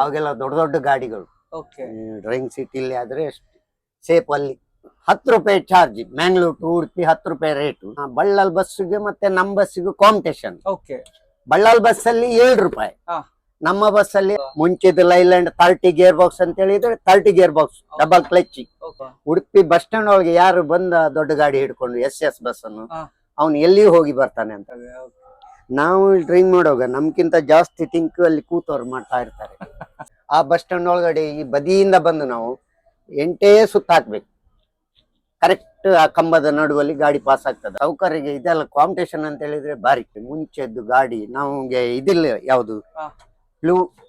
ಅವಾಗೆಲ್ಲ ದೊಡ್ಡ ದೊಡ್ಡ ಗಾಡಿಗಳು. ಡ್ರೈವಿಂಗ್ ಸಿಟಿಲಿ ಆದ್ರೆ ಸೇಫ್ ಅಲ್ಲಿ. ಹತ್ತು ರೂಪಾಯಿ ಚಾರ್ಜ್ ಮ್ಯಾಂಗ್ಳೂರ್ ಟು ಉಡುಪಿ ಹತ್ತು ರೂಪಾಯಿ ರೇಟು ಬಳ್ಳಾಲ್ ಬಸ್ಸಿಗೆ ಮತ್ತೆ ನಮ್ಮ ಬಸ್ಸಿಗೆ ಕಾಂಪಿಟೇಷನ್ ಓಕೆ ಬಳ್ಳಾಲ್ ಬಸ್ ಅಲ್ಲಿ ಏಳು ರೂಪಾಯಿ. ನಮ್ಮ ಬಸ್ ಅಲ್ಲಿ ಮುಂಚಿದ ಲೈಲ್ಯಾಂಡ್ ತರ್ಟಿ ಗೇರ್ ಬಾಕ್ಸ್ ಅಂತ ಹೇಳಿದ್ರೆ thirty gear box double clutch Udupi bus stand ಒಳಗೆ ಯಾರು ಬಂದ ದೊಡ್ಡ ಗಾಡಿ ಹಿಡ್ಕೊಂಡು ಎಸ್ ಎಸ್ ಬಸ್ ಅನ್ನು. ಅವ್ನು ಎಲ್ಲಿಯೂ ಹೋಗಿ ಬರ್ತಾನೆ ಅಂತ. ನಾವು ಡ್ರೈವಿಂಗ್ ಮಾಡುವಾಗ ನಮ್ಗಿಂತ ಜಾಸ್ತಿ ತಿಂಕ್ ಅಲ್ಲಿ ಕೂತವ್ರು ಮಾಡ್ತಾ ಇರ್ತಾರೆ. ಆ ಬಸ್ ಸ್ಟ್ಯಾಂಡ್ ಒಳಗಡೆ ಈ ಬದಿಯಿಂದ ಬಂದು ನಾವು ಎಂಟೇ ಸುತ್ತ ಹಾಕ್ಬೇಕು. ಕರೆಕ್ಟ್ ಆ ಕಂಬದ ನಡುವಲ್ಲಿ ಗಾಡಿ ಪಾಸ್ ಆಗ್ತದೆ. ಸೌಕರ್ಯಗೆ ಇದೆಲ್ಲ ಕಾಂಪಿಟೇಷನ್ ಅಂತ ಹೇಳಿದ್ರೆ ಬಾರಿ ಮುಂಚೆದ್ದು ಗಾಡಿ ನಮ್ಗೆ ಇದಿಲ್ಲ ಯಾವುದು?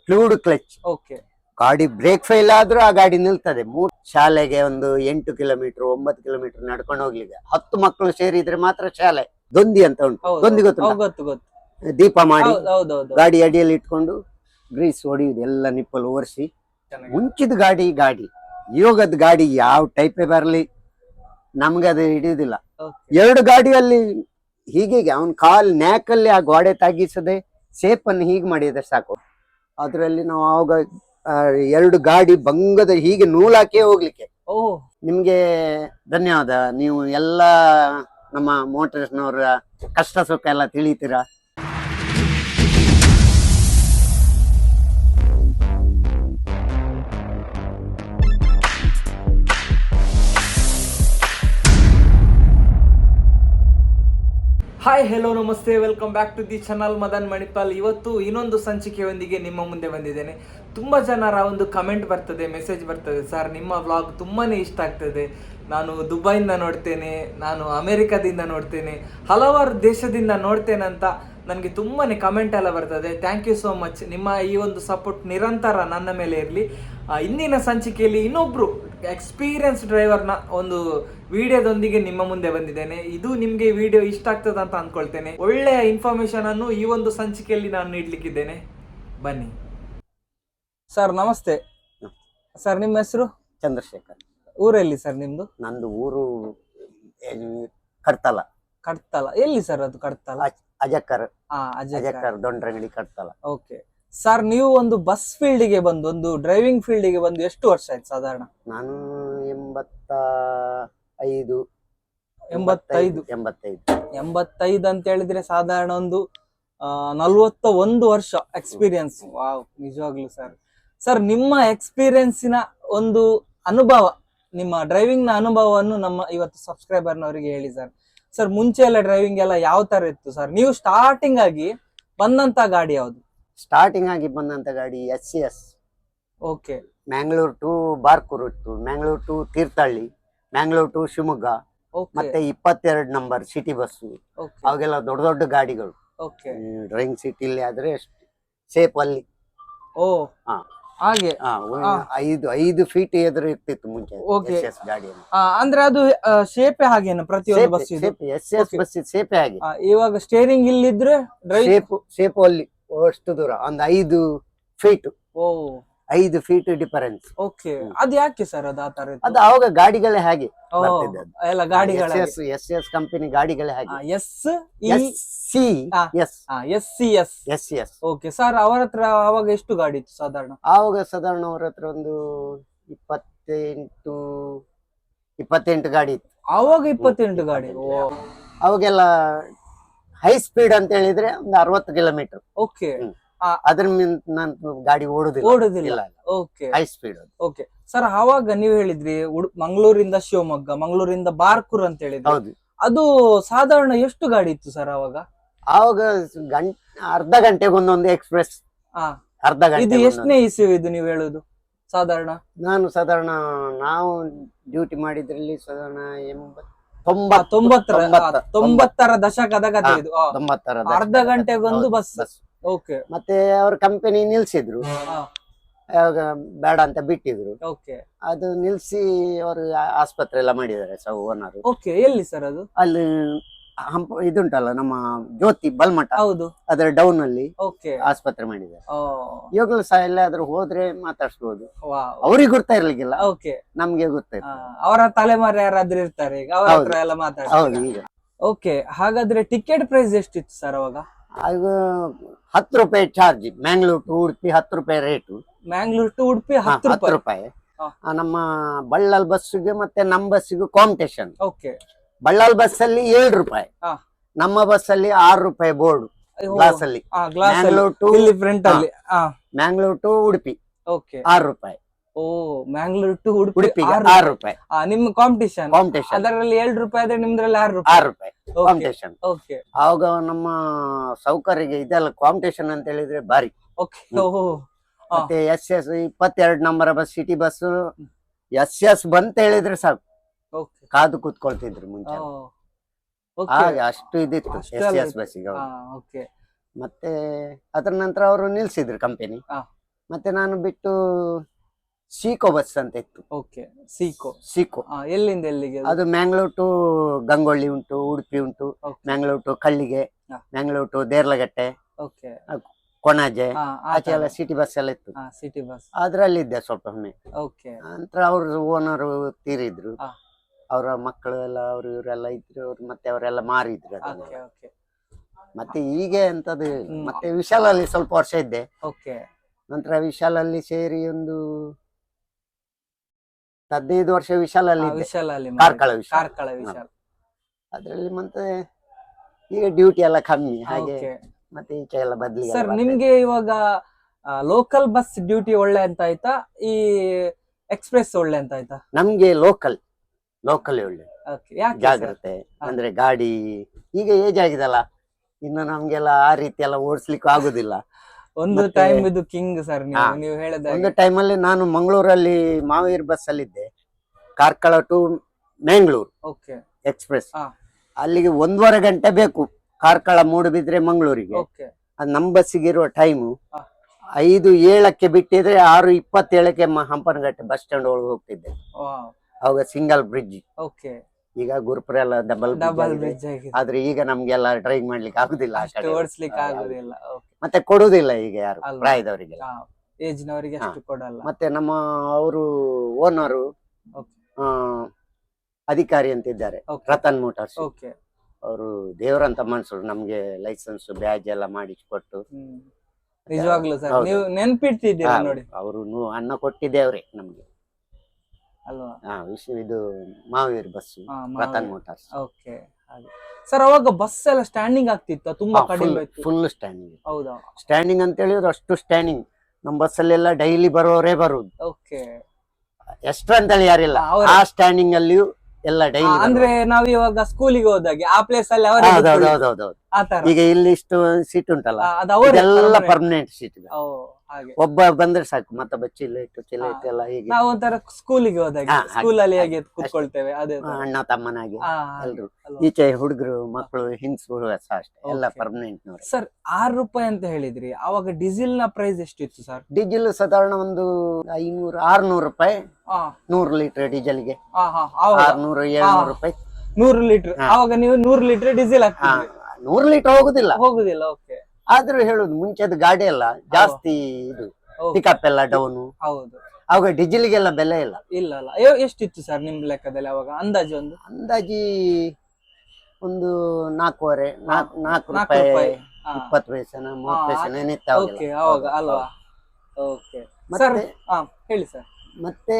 ಫ್ಲೂಡ್ ಕ್ಲಚ್ ಓಕೆ ಗಾಡಿ ಬ್ರೇಕ್ ಫೇಲ್ ಆದ್ರೂ ಆ ಗಾಡಿ ನಿಲ್ತದೆ. ಮೂರ್ ಶಾಲೆಗೆ ಒಂದು ಎಂಟು ಕಿಲೋಮೀಟರ್ ಒಂಬತ್ತು ಕಿಲೋಮೀಟರ್ ನಡ್ಕೊಂಡು ಹೋಗ್ಲಿಕ್ಕೆ. ಹತ್ತು ಮಕ್ಕಳು ಸೇರಿದ್ರೆ ಮಾತ್ರ ಶಾಲೆ. ದೊಂದಿ ಅಂತ ಉಂಟು. ದೊಂದಿ ಗೊತ್ತು ಗೊತ್ತು. ದೀಪ ಮಾಡಿ ಹೌದು ಹೌದು ಹೌದು. ಗಾಡಿ ಅಡಿಯಲ್ಲಿ ಇಟ್ಕೊಂಡು ಗ್ರೀಸ್ ಹೊಡಿಯುದು ಎಲ್ಲ ನಿಪ್ಪಲು ಒರೆಸಿ. ಮುಂಚಿದ ಗಾಡಿ ಗಾಡಿ. ಯೋಗದ ಗಾಡಿ ಯಾವ ಟೈಪೇ ಬರಲಿ ನಮ್ಗೆ ಅದು ಹಿಡಿಯುದಿಲ್ಲ ಎರಡು ಗಾಡಿಯಲ್ಲಿ ಹೀಗೆ ಅವನ್ ಕಾಲ್ ನ್ಯಾಕಲ್ಲಿ ಆ ಗೋಡೆ ತಾಗಿಸದೆ ಸೇಪನ್ನು ಅನ್ನು ಹೀಗೆ ಮಾಡಿದ್ರೆ ಸಾಕು. ಅದರಲ್ಲಿ ನಾವು ಆವಾಗ ಎರಡು ಗಾಡಿ ಬಂಗದ ಹೀಗೆ ನೂಲಾಕೆ ಹೋಗ್ಲಿಕ್ಕೆ. ನಿಮ್ಗೆ ಧನ್ಯವಾದ. ನೀವು ಎಲ್ಲ ನಮ್ಮ ಮೋಟರ್ಸ್ನವರ ಕಷ್ಟ ಸುಖ ಎಲ್ಲ ತಿಳಿತೀರಾ? ಹಾಯ್ ಹೆಲೋ ನಮಸ್ತೆ. Welcome back to the channel Madan Manipal ಇವತ್ತು ಇನ್ನೊಂದು ಸಂಚಿಕೆಯೊಂದಿಗೆ ನಿಮ್ಮ ಮುಂದೆ ಬಂದಿದ್ದೇನೆ. ತುಂಬ ಜನರ ಒಂದು ಕಮೆಂಟ್ ಬರ್ತದೆ ಮೆಸೇಜ್ ಬರ್ತದೆ. ಸರ್ ನಿಮ್ಮ ವ್ಲಾಗ್ ತುಂಬಾ ಇಷ್ಟ ಆಗ್ತದೆ. ನಾನು ದುಬೈಯಿಂದ ನೋಡ್ತೇನೆ ನಾನು ಅಮೆರಿಕದಿಂದ ನೋಡ್ತೇನೆ ಹಲವಾರು ದೇಶದಿಂದ ನೋಡ್ತೇನೆ ಅಂತ ನನಗೆ ತುಂಬಾ ಕಮೆಂಟ್ ಎಲ್ಲ ಬರ್ತದೆ. ಥ್ಯಾಂಕ್ ಯು ಸೋ ಮಚ್ ನಿಮ್ಮ ಈ ಒಂದು ಸಪೋರ್ಟ್ ನಿರಂತರ ನನ್ನ ಮೇಲೆ ಇರಲಿ. ಇಂದಿನ ಸಂಚಿಕೆಯಲ್ಲಿ ಇನ್ನೊಬ್ರು ಎಕ್ಸ್ಪೀರಿಯನ್ಸ್ ಡ್ರೈವರ್ನ ಒಂದು ವಿಡಿಯೋದೊಂದಿಗೆ ನಿಮ್ಮ ಮುಂದೆ ಬಂದಿದ್ದೇನೆ. ಇದು ನಿಮಗೆ ವಿಡಿಯೋ ಇಷ್ಟ ಆಗ್ತದೆ ಅಂತ ಅಂದ್ಕೊಳ್ತೇನೆ ಒಳ್ಳೆಯ ಇನ್ಫಾರ್ಮೇಶನ್ ಅನ್ನು ಈ ಒಂದು ಸಂಚಿಕೆಯಲ್ಲಿ ನಾನು ನೀಡ್ಲಿಕ್ಕಿದ್ದೇನೆ. ಬನ್ನಿ. ಸರ್ ನಮಸ್ತೆ. ಸರ್ ನಿಮ್ಮ ಹೆಸರು? ಚಂದ್ರಶೇಖರ್. ಊರೆಲ್ಲಿ ಸರ್ ನಿಮ್ದು? ನಂದು ಊರು ಏನು ಕಡ್ತಲ. ಕಡ್ತಲ. ಎಲ್ಲಿ ಸರ್ ಅದು ಕಡ್ತಲ? ಅಜಕ್ಕರ್. ಹಾ ಅಜಯ್ ಅಜಕ್ಕರ್ ದೊಂಡ್ರಂಗಡಿ ಕಡ್ತಲ. ಓಕೆ. ಸರ್ ನೀವು ಒಂದು ಬಸ್ ಫೀಲ್ಡಿಗೆ ಬಂದು ಒಂದು ಡ್ರೈವಿಂಗ್ ಫೀಲ್ಡಿಗೆ ಬಂದು ಎಷ್ಟು ವರ್ಷ ಆಯ್ತು ಸಾಧಾರಣ? ನಾನು ಎಂಬತ್ತ ಐದು. ಎಂಬತ್ತೈದು. ಎಂಬತ್ತೈದು. ಎಂಬತ್ತೈದು ಅಂತ ಹೇಳಿದ್ರೆ ಸಾಧಾರಣ ಒಂದು ಆ, ನಲ್ವತ್ತ ಒಂದು ವರ್ಷ ಎಕ್ಸ್ಪೀರಿಯನ್ಸ್ ವಾವ್ ನಿಜವಾಗ್ಲು ಸರ್. ಸರ್ ನಿಮ್ಮ ಎಕ್ಸ್ಪೀರಿಯನ್ಸಿನ ಒಂದು ಅನುಭವ ನಿಮ್ಮ ಡ್ರೈವಿಂಗ್ನ ಅನುಭವವನ್ನು ನಮ್ಮ ಇವತ್ತು ಸಬ್ಸ್ಕ್ರೈಬರ್ನವರಿಗೆ ಹೇಳಿ ಸರ್ ಸರ್ ಮುಂಚೆ ಎಲ್ಲ ಡ್ರೈವಿಂಗ್ ಎಲ್ಲ ಯಾವ ತರ ಇತ್ತು ಸರ್ ನೀವು ಸ್ಟಾರ್ಟಿಂಗ್ ಆಗಿ ಬಂದಂತ ಗಾಡಿ ಯಾವುದು? ಸ್ಟಾರ್ಟಿಂಗ್ ಆಗಿ ಬಂದಂತ ಗಾಡಿ S C S okay Mangalore to Barkur ಇತ್ತು. Mangalore to Thirthahalli Mangalore to Shivamogga okay ಮತ್ತೆ ಇಪ್ಪತ್ತೆರಡು ನಂಬರ್ ಸಿಟಿ ಬಸ್ ಓಕೆ ಅವಾಗೆಲ್ಲ ದೊಡ್ಡ ದೊಡ್ಡ ಗಾಡಿಗಳು. ಓಕೆ ಡ್ರೈವಿಂಗ್ ಸಿಟಿಲಿ ಆದ್ರೆ ಸೇಫ್ ಅಲ್ಲಿ. ಓ. ಹಾ. ಹಾಗೆ ಹಾ, ಒಂದು. ಐದು ಐದು ಫೀಟ್ ಎದುರು ಇರ್ತಿತ್ತು ಮುಂಚೆ Okay. ಎಸ್ ಎಸ್ ಗಾಡಿಯನ್ನು ಆ, ಅಂದ್ರೆ ಅದು ಶೇಪೆ ಹಾಗೇನು ಪ್ರತಿಯೊಂದು ಬಸ್ ಇದು ಎಸ್ ಎಸ್. ಬಸ್ ಸೇಫೆ ಹಾಗೆ ಆ, ಇವಾಗ ಸ್ಟೇರಿಂಗ್ ಇಲ್ಲಿದ್ರೆ ಡ್ರೈವ್ ಶೇಪ್ ಸೇಫು ಅಲ್ಲಿ ಅಷ್ಟು ದೂರ ಒಂದು ಐದು ಫೀಟ್ ಓ ಐದು ಫೀಟ್ ಡಿಫರೆನ್ಸ್ ಓಕೆ ಅದ್ಯಾಕೆ ಅದ್ ಯಾಕೆ ಸರ್ ಅದು ಆ ತರ ಅದು ಅವಾಗ ಗಾಡಿಗಳೇ ಹಾಗೆ. ಎಲ್ಲ ಗಾಡಿಗಳ ಎಸ್ ಎಸ್ ಎಸ್ ಕಂಪನಿ ಗಾಡಿಗಳೇ ಹಾಗೆ. ಎಸ್ ಇ ಎಸ್ ಸಿ ಆ. S S C S S S okay sir ಅವರ ಹತ್ರ ಅವಾಗ ಎಷ್ಟು ಗಾಡಿ ಇತ್ತು ಸಾಧಾರಣ? ಆವಾಗ ಸಾಧಾರಣ ಅವರ ಹತ್ರ ಒಂದು ಇಪ್ಪತ್ತೆಂಟು ಇಪ್ಪತ್ತೆಂಟು ಗಾಡಿ ಇತ್ತು. ಅವಾಗ ಇಪ್ಪತ್ತೆಂಟು ಗಾಡಿ. ಓ. ಅವಾಗೆಲ್ಲ ಹೈ ಸ್ಪೀಡ್ ಅಂತ ಹೇಳಿದ್ರೆ ಒಂದು ಅರವತ್ತು ಕಿಲೋಮೀಟರ್ ಓಕೆ ಹ್ಮ್. ಅದ್ರ ನಾನು ಗಾಡಿ ಓಡುದಿಲ್ಲ. ಓಡುದಿಲ್ಲ. Okay. High speed okay. Sir ಅವಾಗ ನೀವು ಹೇಳಿದ್ರಿ ಉಡು ಮಂಗಳೂರಿಂದ ಶಿವಮೊಗ್ಗ ಮಂಗಳೂರಿಂದ ಬಾರ್ಕೂರ್ ಅಂತ ಹೇಳಿದ್ರಿ. ಹೌದು. ಅದು ಸಾಧಾರಣ ಎಷ್ಟು ಗಾಡಿ ಇತ್ತು ಸರ್ ಅವಾಗ ಆವಾಗ ಗಂಟೆ ಅರ್ಧ ಗಂಟೆಗೆ ಒಂದೊಂದು ಎಕ್ಸ್ಪ್ರೆಸ್. ಆ, ಅರ್ಧ ಇದು ಗಂಟೆ ಎಷ್ಟನೇ ಇಸು ಇದು ನೀವು ಹೇಳುದು ಸಾಧಾರಣ? ನಾನು ಸಾಧಾರಣ ನಾವು ಡ್ಯೂಟಿ ಮಾಡಿದ್ರಲ್ಲಿ ಸಾಧಾರಣ ಎಂಬತ್ ತೊಂಬತ್ತರ ತೊಂಬತ್ತರ ದಶಕದ ಕಥೆ ಇದು. ಆ, ತೊಂಬತ್ತರ ಅರ್ಧ ಗಂಟೆಗೊಂದು ಬಸ್. ಬಸ್. ಓಕೆ ಮತ್ತೆ ಅವ್ರ ಕಂಪನಿ ನಿಲ್ಸಿದ್ರು. ಯಾವಾಗ ಬೇಡ ಅಂತ ಬಿಟ್ಟಿದ್ರು. ಓಕೆ ಅದು ನಿಲ್ಸಿ ಅವರು ಆಸ್ಪತ್ರೆ ಎಲ್ಲ ಮಾಡಿದ್ದಾರೆ ಸರ್ ಓನರ್ ಓಕೆ ಎಲ್ಲಿ ಸರ್ ಅದು? ಅಲ್ಲಿ ಹಂಪ ಇದುಂಟಲ್ಲ ನಮ್ಮ ಜ್ಯೋತಿ ಬಲ್ಮಠ. ಹೌದು. ಅದರ ಡೌನ್ ಅಲ್ಲಿ ಓಕೆ ಆಸ್ಪತ್ರೆ ಮಾಡಿದ್ದಾರೆ. ಇವಾಗಲೂ ಸಹ ಎಲ್ಲಾದ್ರೂ ಹೋದ್ರೆ ಮಾತಾಡ್ಸ್ಬೋದು. ಅವ್ರಿಗೆ ಗೊತ್ತಾ ಇರ್ಲಿಕ್ಕಿಲ್ಲ. ಓಕೆ ನಮ್ಗೆ ಗೊತ್ತಾಯ್ತು ಅವರ ತಲೆಮಾರು ಯಾರಾದ್ರೂ ಇರ್ತಾರೆ ಈಗ ಅವರ ಹೌದು. ಹತ್ರ ಎಲ್ಲ ಹೌದು ಈಗ. ಓಕೆ ಹಾಗಾದ್ರೆ ಟಿಕೆಟ್ ಪ್ರೈಸ್ ಎಷ್ಟಿತ್ತು ಸರ್ ಅವಾಗ? ಅದು ಹತ್ತು ರೂಪಾಯಿ ಚಾರ್ಜ್ ಮ್ಯಾಂಗ್ಳೂರ್ ಟು ಉಡುಪಿ ಹತ್ತು ರೂಪಾಯಿ ರೇಟು ಮ್ಯಾಂಗ್ಳೂರ್ ಟು ಉಡುಪಿ ಹತ್ತು ಹತ್ತು ರೂಪಾಯಿ? ರೂಪಾಯಿ. ಹಾ. ಆ, ನಮ್ಮ ಬಳ್ಳಾಲ್ ಬಸ್ಸಿಗೆ ಮತ್ತೆ ನಮ್ಮ ಬಸ್ಸಿಗೂ ಕಾಂಪಿಟೇಷನ್ ಓಕೆ ಬಳ್ಳಾಲ್ ಬಸ್ ಅಲ್ಲಿ ಏಳು ರೂಪಾಯಿ. ಹಾ. ನಮ್ಮ ಬಸ್ ಅಲ್ಲಿ ಆರು ರೂಪಾಯಿ ಬೋರ್ಡ್ ಗ್ಲಾಸ್ ಅಲ್ಲಿ. ಗ್ಲಾಸ್ ಮ್ಯಾಂಗ್ಳೂರ್ ಟು ಇಲ್ಲಿ ಫ್ರಂಟ್ ಅಲ್ಲಿ. ಮ್ಯಾಂಗ್ಳೂರ್ ಟು ಉಡುಪಿ ಓಕೆ ಆರು ರೂಪಾಯಿ. ಓ ಮ್ಯಾಂಗ್ಳೂರ್ ಟು ಉಡುಪಿ ಆರು ರೂಪಾಯಿ. ಆ, ನಿಮ್ ಕಾಂಪಿಟಿಷನ್ ಕಾಂಪಿಟೇಷನ್ ಅದರಲ್ಲಿ ಏಳು ರೂಪಾಯಿ ಆದ್ರೆ ನಿಮ್ದ್ರಲ್ಲಿ ಆರು ರೂಪಾಯಿ. ಆರು ರೂಪಾಯಿ. ಕಾಂಪಿಟೇಷನ್ ಓಕೆ ಆವಾಗ ನಮ್ಮ ಸೌಕರ್ಯಗೆ ಇದೆಲ್ಲ ಕಾಂಪಿಟೇಷನ್ ಅಂತ ಹೇಳಿದ್ರೆ ಬಾರಿ ಓಕೆ ಓಹೋ ಮತ್ತೆ ಎಸ್ ಎಸ್ ಇಪ್ಪತ್ತೆರಡು number bus city bus S S ಬಂತ ಹೇಳಿದ್ರೆ ಸಾಕು. ಓಕೆ ಕಾದು ಕೂತ್ಕೊಳ್ತಿದ್ರು ಮುಂಚೆ. ಹಾಗೆ ಅಷ್ಟು ಇದಿತ್ತು ಎಸ್ ಎಸ್ ಬಸ್ಸಿಗೆ ಓಕೆ ಮತ್ತೆ ಅದರ ನಂತರ ಅವರು ನಿಲ್ಸಿದ್ರು ಕಂಪನಿ ಮತ್ತೆ ನಾನು ಬಿಟ್ಟು ಸೀಕೋ ಬಸ್ ಅಂತ ಇತ್ತು. ಓಕೆ ಸೀಕೋ ಸೀಕೋ ಆ, ಎಲ್ಲಿಂದ ಎಲ್ಲಿಗೆ? ಅದು? ಅದು ಮ್ಯಾಂಗ್ಳೂರ್ ಟು ಗಂಗೊಳ್ಳಿ ಉಂಟು ಉಡುಪಿ ಉಂಟು Okay. ಮ್ಯಾಂಗ್ಳೂರ್ ಟು ಕಳ್ಳಿಗೆ ಹಾ. ಮ್ಯಾಂಗ್ಳೂರ್ ಟು ದೇರ್ಲಗಟ್ಟೆ ಓಕೆ ಕೊಣಾಜೆ ಆಚೆ ಎಲ್ಲ ಸಿಟಿ ಬಸ್ ಎಲ್ಲ ಇತ್ತು. ಸಿಟಿ ಬಸ್ ಅದ್ರಲ್ಲಿದ್ದೆ ಸ್ವಲ್ಪ ಒಮ್ಮೆ. ಓಕೆ ನಂತರ ಅವ್ರ ಓನರ್ ತೀರಿದ್ರು. ಹಾ. ಅವರ ಮಕ್ಕಳು ಎಲ್ಲ ಅವ್ರು ಇವರೆಲ್ಲ ಇದ್ರು ಅವ್ರು ಮತ್ತೆ ಅವರೆಲ್ಲ ಮಾರಿದ್ರು ಅದನ್ನ. ಓಕೆ ಓಕೆ ಮತ್ತೆ ಈಗ ಹ್ಮ್. ಮತ್ತೆ ವಿಶಾಲಲ್ಲಿ ಸ್ವಲ್ಪ ವರ್ಷ ಇದ್ದೆ. ಓಕೆ ನಂತರ ವಿಶಾಲಲ್ಲಿ ಸೇರಿ ಒಂದು ಹದಿನೈದು ವರ್ಷ ವಿಶಾಲಲ್ಲಿ ಅಲ್ಲಿ ವಿಶಾಲ ಅಲ್ಲಿ ಕಾರ್ಕಳ ವಿಶಾಲ. ಕಾರ್ಕಳ ವಿಶಾಲ. ಅದ್ರಲ್ಲಿ ಮತ್ತೆ ಈಗ ಡ್ಯೂಟಿ ಎಲ್ಲ ಕಮ್ಮಿ ಹಾಗೆ ಮತ್ತೆ ಈಚೆ ಎಲ್ಲ ಬದ್ಲಿ ಸರ್ ನಿಮ್ಗೆ ಇವಾಗ ಲೋಕಲ್ ಬಸ್ ಡ್ಯೂಟಿ ಒಳ್ಳೆ ಅಂತ ಆಯ್ತಾ? ಈ ಎಕ್ಸ್ಪ್ರೆಸ್ ಒಳ್ಳೆ ಅಂತ ಆಯ್ತಾ? ನಮ್ಗೆ ಲೋಕಲ್ ಲೋಕಲ್ ಒಳ್ಳೆ. ಜಾಗ್ರತೆ ಅಂದ್ರೆ ಗಾಡಿ ಈಗ ಏಜ್ ಆಗಿದಲ್ಲ ಇನ್ನು ನಮ್ಗೆಲ್ಲ ಆ ರೀತಿ ಎಲ್ಲ ಓಡಿಸ್ಲಿಕ್ಕೂ ಆಗುದಿಲ್ಲ. ಒಂದು ಟೈಮ್ ಇದು ಕಿಂಗ್ ಸರ್ ನೀವು ಹಾ. ನೀವು ಹೇಳಿದ ಒಂದು ಟೈಮಲ್ಲಿ ನಾನು ಮಂಗಳೂರಲ್ಲಿ ಮಾವೀರ್ ಬಸ್ ಅಲ್ಲಿ ಇದ್ದೆ. Karkala to Mangalore okay express ಹಾ. ಅಲ್ಲಿಗೆ ಒಂದೂವರೆ ಗಂಟೆ ಬೇಕು. ಕಾರ್ಕಳ ಮೂಡುಬಿದ್ರೆ ಮಂಗಳೂರಿಗೆ. ಓಕೆ ಅದು ನಮ್ಮ ಬಸ್ಸಿಗೆ ಇರುವ ಟೈಮು ಹಾ. ಐದು ಏಳಕ್ಕೆ ಬಿಟ್ಟಿದ್ರೆ ಆರು ಇಪ್ಪತ್ತೇಳಕ್ಕೆ ಮ- ಹಂಪನಘಟ್ಟ ಬಸ್ ಸ್ಟ್ಯಾಂಡ್ ಒಳಗೆ ಹೋಗ್ತಿದ್ದೆ. ಅವಾಗ ಸಿಂಗಲ್ ಬ್ರಿಡ್ಜ್ ಓಕೆ ಈಗ ಗುರುಪುರ ಎಲ್ಲ ಡಬಲ್ ಡಬಲ್ ಬ್ರಿಡ್ಜ್ ಆಗಿದೆ. ಆದ್ರೆ ಈಗ ನಮ್ಗೆಲ್ಲ ಡ್ರೈವ್ ಮಾಡ್ಲಿಕ್ಕೆ ಆಗುದಿಲ್ಲ ಆ ಕಡೆ. ಓಡಿಸ್ಲಿಕ್ಕೆ ಆಗುದಿಲ್ಲ. ಮತ್ತೆ ಕೊಡುದಿಲ್ಲ ಈಗ ಯಾರು ಪ್ರಾಯದವರಿಗೆ ನವರಿಗೆ. ಅಷ್ಟು ಕೊಡಲ್ಲ. ಮತ್ತೆ ನಮ್ಮ ಅವರು ಓನರು ಅಧಿಕಾರಿ ಅಂತ ಇದ್ದಾರೆ ರತನ್ ಮೋಟಾರ್ಸ್ ಓಕೆ ಅವರು ದೇವರಂತ ಮನ್ಸರು ನಮ್ಗೆ ಲೈಸೆನ್ಸ್ ಬ್ಯಾಜ್ ಎಲ್ಲ ಮಾಡಿ ಕೊಟ್ಟು ನಿಜವಾಗ್ಲೂ ಸರ್. ಹೌದು. ನೀವು ನೆನ್ಪಿಟ್ಟಿದ್ದೀರಾ ನೋಡಿ. ಅವರು ಅನ್ನ ಕೊಟ್ಟಿದ್ದೇವ್ರೆ ನಮ್ಗೆ. ಅಲ್ವಾ? ಹಾ ವಿಷಯ ಇದು ಮಾವೀರ್ ಬಸ್ ಹಾ, ರತನ್ ಮೋಟಾರ್ಸ್ ಓಕೆ ಹಾಗೆ. ಸರ್ ಅವಾಗ ಬಸ್ ಎಲ್ಲ ಸ್ಟ್ಯಾಂಡಿಂಗ್ ಆಗ್ತಿತ್ತು ತುಂಬಾ ಕಡಿಮೆ ಇತ್ತು. ಫುಲ್ ಸ್ಟ್ಯಾಂಡಿಂಗ್ ಹೌದಾ? ಸ್ಟ್ಯಾಂಡಿಂಗ್ ಅಂತ ಹೇಳಿದ್ರೆ ಅಷ್ಟು ಸ್ಟ್ಯಾಂಡಿಂಗ್ ನಮ್ಮ ಬಸ್ಸಲ್ಲೆಲ್ಲ ಡೈಲಿ ಬರೋರೇ ಬರುದು. ಓಕೆ. ಎಷ್ಟು ಅಂತೇಳಿ ಯಾರಿಲ್ಲ. ಆ ಸ್ಟ್ಯಾಂಡಿಂಗ್ ಅಲ್ಲಿಯೂ ಎಲ್ಲ ಡೈಲಿ ಅಂದ್ರೆ ನಾವ್ ಇವಾಗ ಸ್ಕೂಲಿಗೆ ಹೋದಾಗ ಆ ಪ್ಲೇಸ್ ಅಲ್ಲಿ ಅವರೇ ಹೌದೌದೌದೌದು ಆ ತರ ಈಗ ಇಲ್ಲಿ ಇಷ್ಟು ಸೀಟ್ ಉಂಟಲ್ಲ? ಪರ್ಮನೆಂಟ್ ಸೀಟ್ ಒಬ್ಬ ಬಂದ್ರೆ ಸಾಕು ಮತ್ತೊಬ್ಬ ಚೀಲ ಇಟ್ಟು ಚೀಲ ಹಾ. ಇಟ್ಟು ಎಲ್ಲ ಹೀಗೆ. ನಾವು ಒಂಥರ ಸ್ಕೂಲಿಗೆ ಹೋದಾಗ ಕುತ್ಕೊಳ್ತೇವೆ ಹಾಗೆ. ಕೂತ್ಕೊಳ್ತೇವೆ ಅದೇ ಅಣ್ಣ ತಮ್ಮನಾಗಿ ಎಲ್ರು? ಈಚೆ ಹುಡುಗರು ಮಕ್ಕಳು ಹಿಂಗ್ಸರು ಅಷ್ಟೇ ಎಲ್ಲ ಪರ್ಮನೆಂಟ್ ನೋಡಿ ಸರ್ ಆರು ರೂಪಾಯಿ ಅಂತ ಹೇಳಿದ್ರಿ ಅವಾಗ ಡೀಸೆಲ್ನ ಪ್ರೈಸ್ ಎಷ್ಟಿತ್ತು ಸರ್ ಡೀಸೆಲ್ ಸಾಧಾರಣ ಒಂದು ಐನೂರು ಆರ್ನೂರು ರೂಪಾಯಿ. ನೂರು ಲೀಟರ್ ಡೀಸೆಲ್ಗೆ. ಆರ್ನೂರು ಏಳ್ನೂರು ರೂಪಾಯಿ. ನೂರು ಲೀಟರ್. ಅವಾಗ ನೀವು ನೂರು ಲೀಟರ್ ಡೀಸೆಲ್ ಹಾ, ಹಾಕ್ತಿದ್ರಿ. ನೂರು ಲೀಟರ್ ಹೋಗುದಿಲ್ಲ. ಹೋಗುದಿಲ್ಲ ಓಕೆ ಆದ್ರೂ ಹೇಳುದು ಮುಂಚೆದು ಗಾಡಿ ಎಲ್ಲ ಜಾಸ್ತಿ ಇದು ಪಿಕಪ್ ಎಲ್ಲ ಡೌನು ಹೌದು. ಅವಾಗ ಡೀಸೆಲ್ಗೆಲ್ಲ ಬೆಲೆ ಇಲ್ಲ. ಇಲ್ಲ ಅಲ್ಲ ಎ- ಎಷ್ಟಿತ್ತು ಸರ್ ನಿಮ್ ಲೆಕ್ಕದಲ್ಲಿ ಅವಾಗ? ಅಂದಾಜು ಒಂದು? ಅಂದಾಜಿ ಒಂದು ನಾಲ್ಕೂವರೆ ನಾಲ್ಕು ನಾಲ್ಕು ನಾಲ್ಕು ರೂಪಾಯಿ. ಇಪ್ಪತ್ತು ಪೈಸನ ಮೂವತ್ತು ಹಾ, ಪೈಸೆನ ಏನಿತ್ತು ಓಕೆ ಅವಾಗ ಅಲ್ವಾ. ಓಕೆ ಮತ್ತೆ? ಹಾ ಹೇಳಿ ಸರ್ ಮತ್ತೆ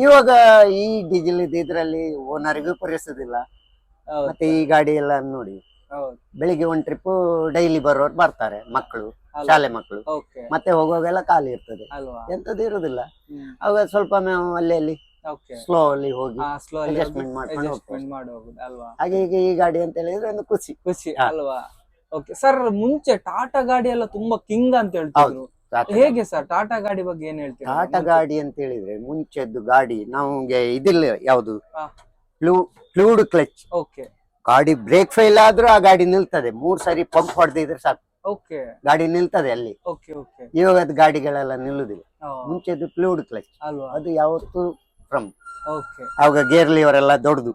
ಇವಾಗ ಈ ಡೀಸೆಲ್ ಇದ್ರಲ್ಲಿ ಓನರ್ಗೂ ಪರಿಸೋದಿಲ್ಲ. ಹೌದು ಮತ್ತೆ ಈ ಗಾಡಿ ಎಲ್ಲ ನೋಡಿ. ಬೆಳಿಗ್ಗೆ ಒಂದ್ ಟ್ರಿಪ್ ಡೈಲಿ ಬರೋರು ಬರ್ತಾರೆ ಮಕ್ಕಳು ಶಾಲೆ ಮಕ್ಕಳು. ಮತ್ತೆ ಹೋಗುವಾಗೆಲ್ಲ ಖಾಲಿ ಇರ್ತದೆ. ಎಂತದ್ದು ಇರುದಿಲ್ಲ. ಅವಾಗ ಸ್ವಲ್ಪ ನಾವು ಅಲ್ಲಿ ಅಲ್ಲಿ ಸ್ಲೋ ಅಲ್ಲಿ ಹೋಗಿ ಅಡ್ಜಸ್ಟ್ಮೆಂಟ್ ಮಾಡ್ಕೊಂಡು ಹಾಗೆ ಈಗ ಈ ಗಾಡಿ ಅಂತ ಹೇಳಿದ್ರೆ ಒಂದು ಖುಷಿ. ಖುಷಿ ಅಲ್ವಾ? ಓಕೆ ಸರ್ ಮುಂಚೆ ಟಾಟಾ ಗಾಡಿ ಎಲ್ಲ ತುಂಬಾ ಕಿಂಗ್ ಅಂತ ಹೇಳ್ತಿದ್ರು. ಹೇಗೆ ಸರ್ ಟಾಟಾ ಗಾಡಿ ಬಗ್ಗೆ ಏನ್ ಹೇಳ್ತೀರಾ? ಟಾಟಾ ಗಾಡಿ ಅಂತ ಹೇಳಿದ್ರೆ ಮುಂಚೆದ್ದು ಗಾಡಿ ನಮ್ಗೆ ಇದಿಲ್ಲ ಯಾವುದು? ಫ್ಲೂಡ್ ಕ್ಲಚ್ ಓಕೆ ಗಾಡಿ ಬ್ರೇಕ್ ಫೇಲ್ ಆದ್ರೂ ಆ ಗಾಡಿ ನಿಲ್ತದೆ. ಮೂರ್ ಸರಿ ಪಂಪ್ ಹೊಡೆದಿದ್ರೆ ಸಾಕು. ಓಕೆ ಗಾಡಿ ನಿಲ್ತದೆ ಅಲ್ಲಿ. ಓಕೆ ಓಕೆ ಇವಾಗದ ಗಾಡಿಗಳೆಲ್ಲ ನಿಲ್ಲುದಿಲ್ಲ. ಮುಂಚೆ ಫ್ಲೂಡ್ ಕ್ಲಚ್ ಅಲ್ವಾ? ಅದು ಯಾವತ್ತು ಫ್ರಮ್ ಓಕೆ ಅವಾಗ ಗೇರ್ ಲಿವರ್ ಎಲ್ಲ ದೊಡ್ಡದು.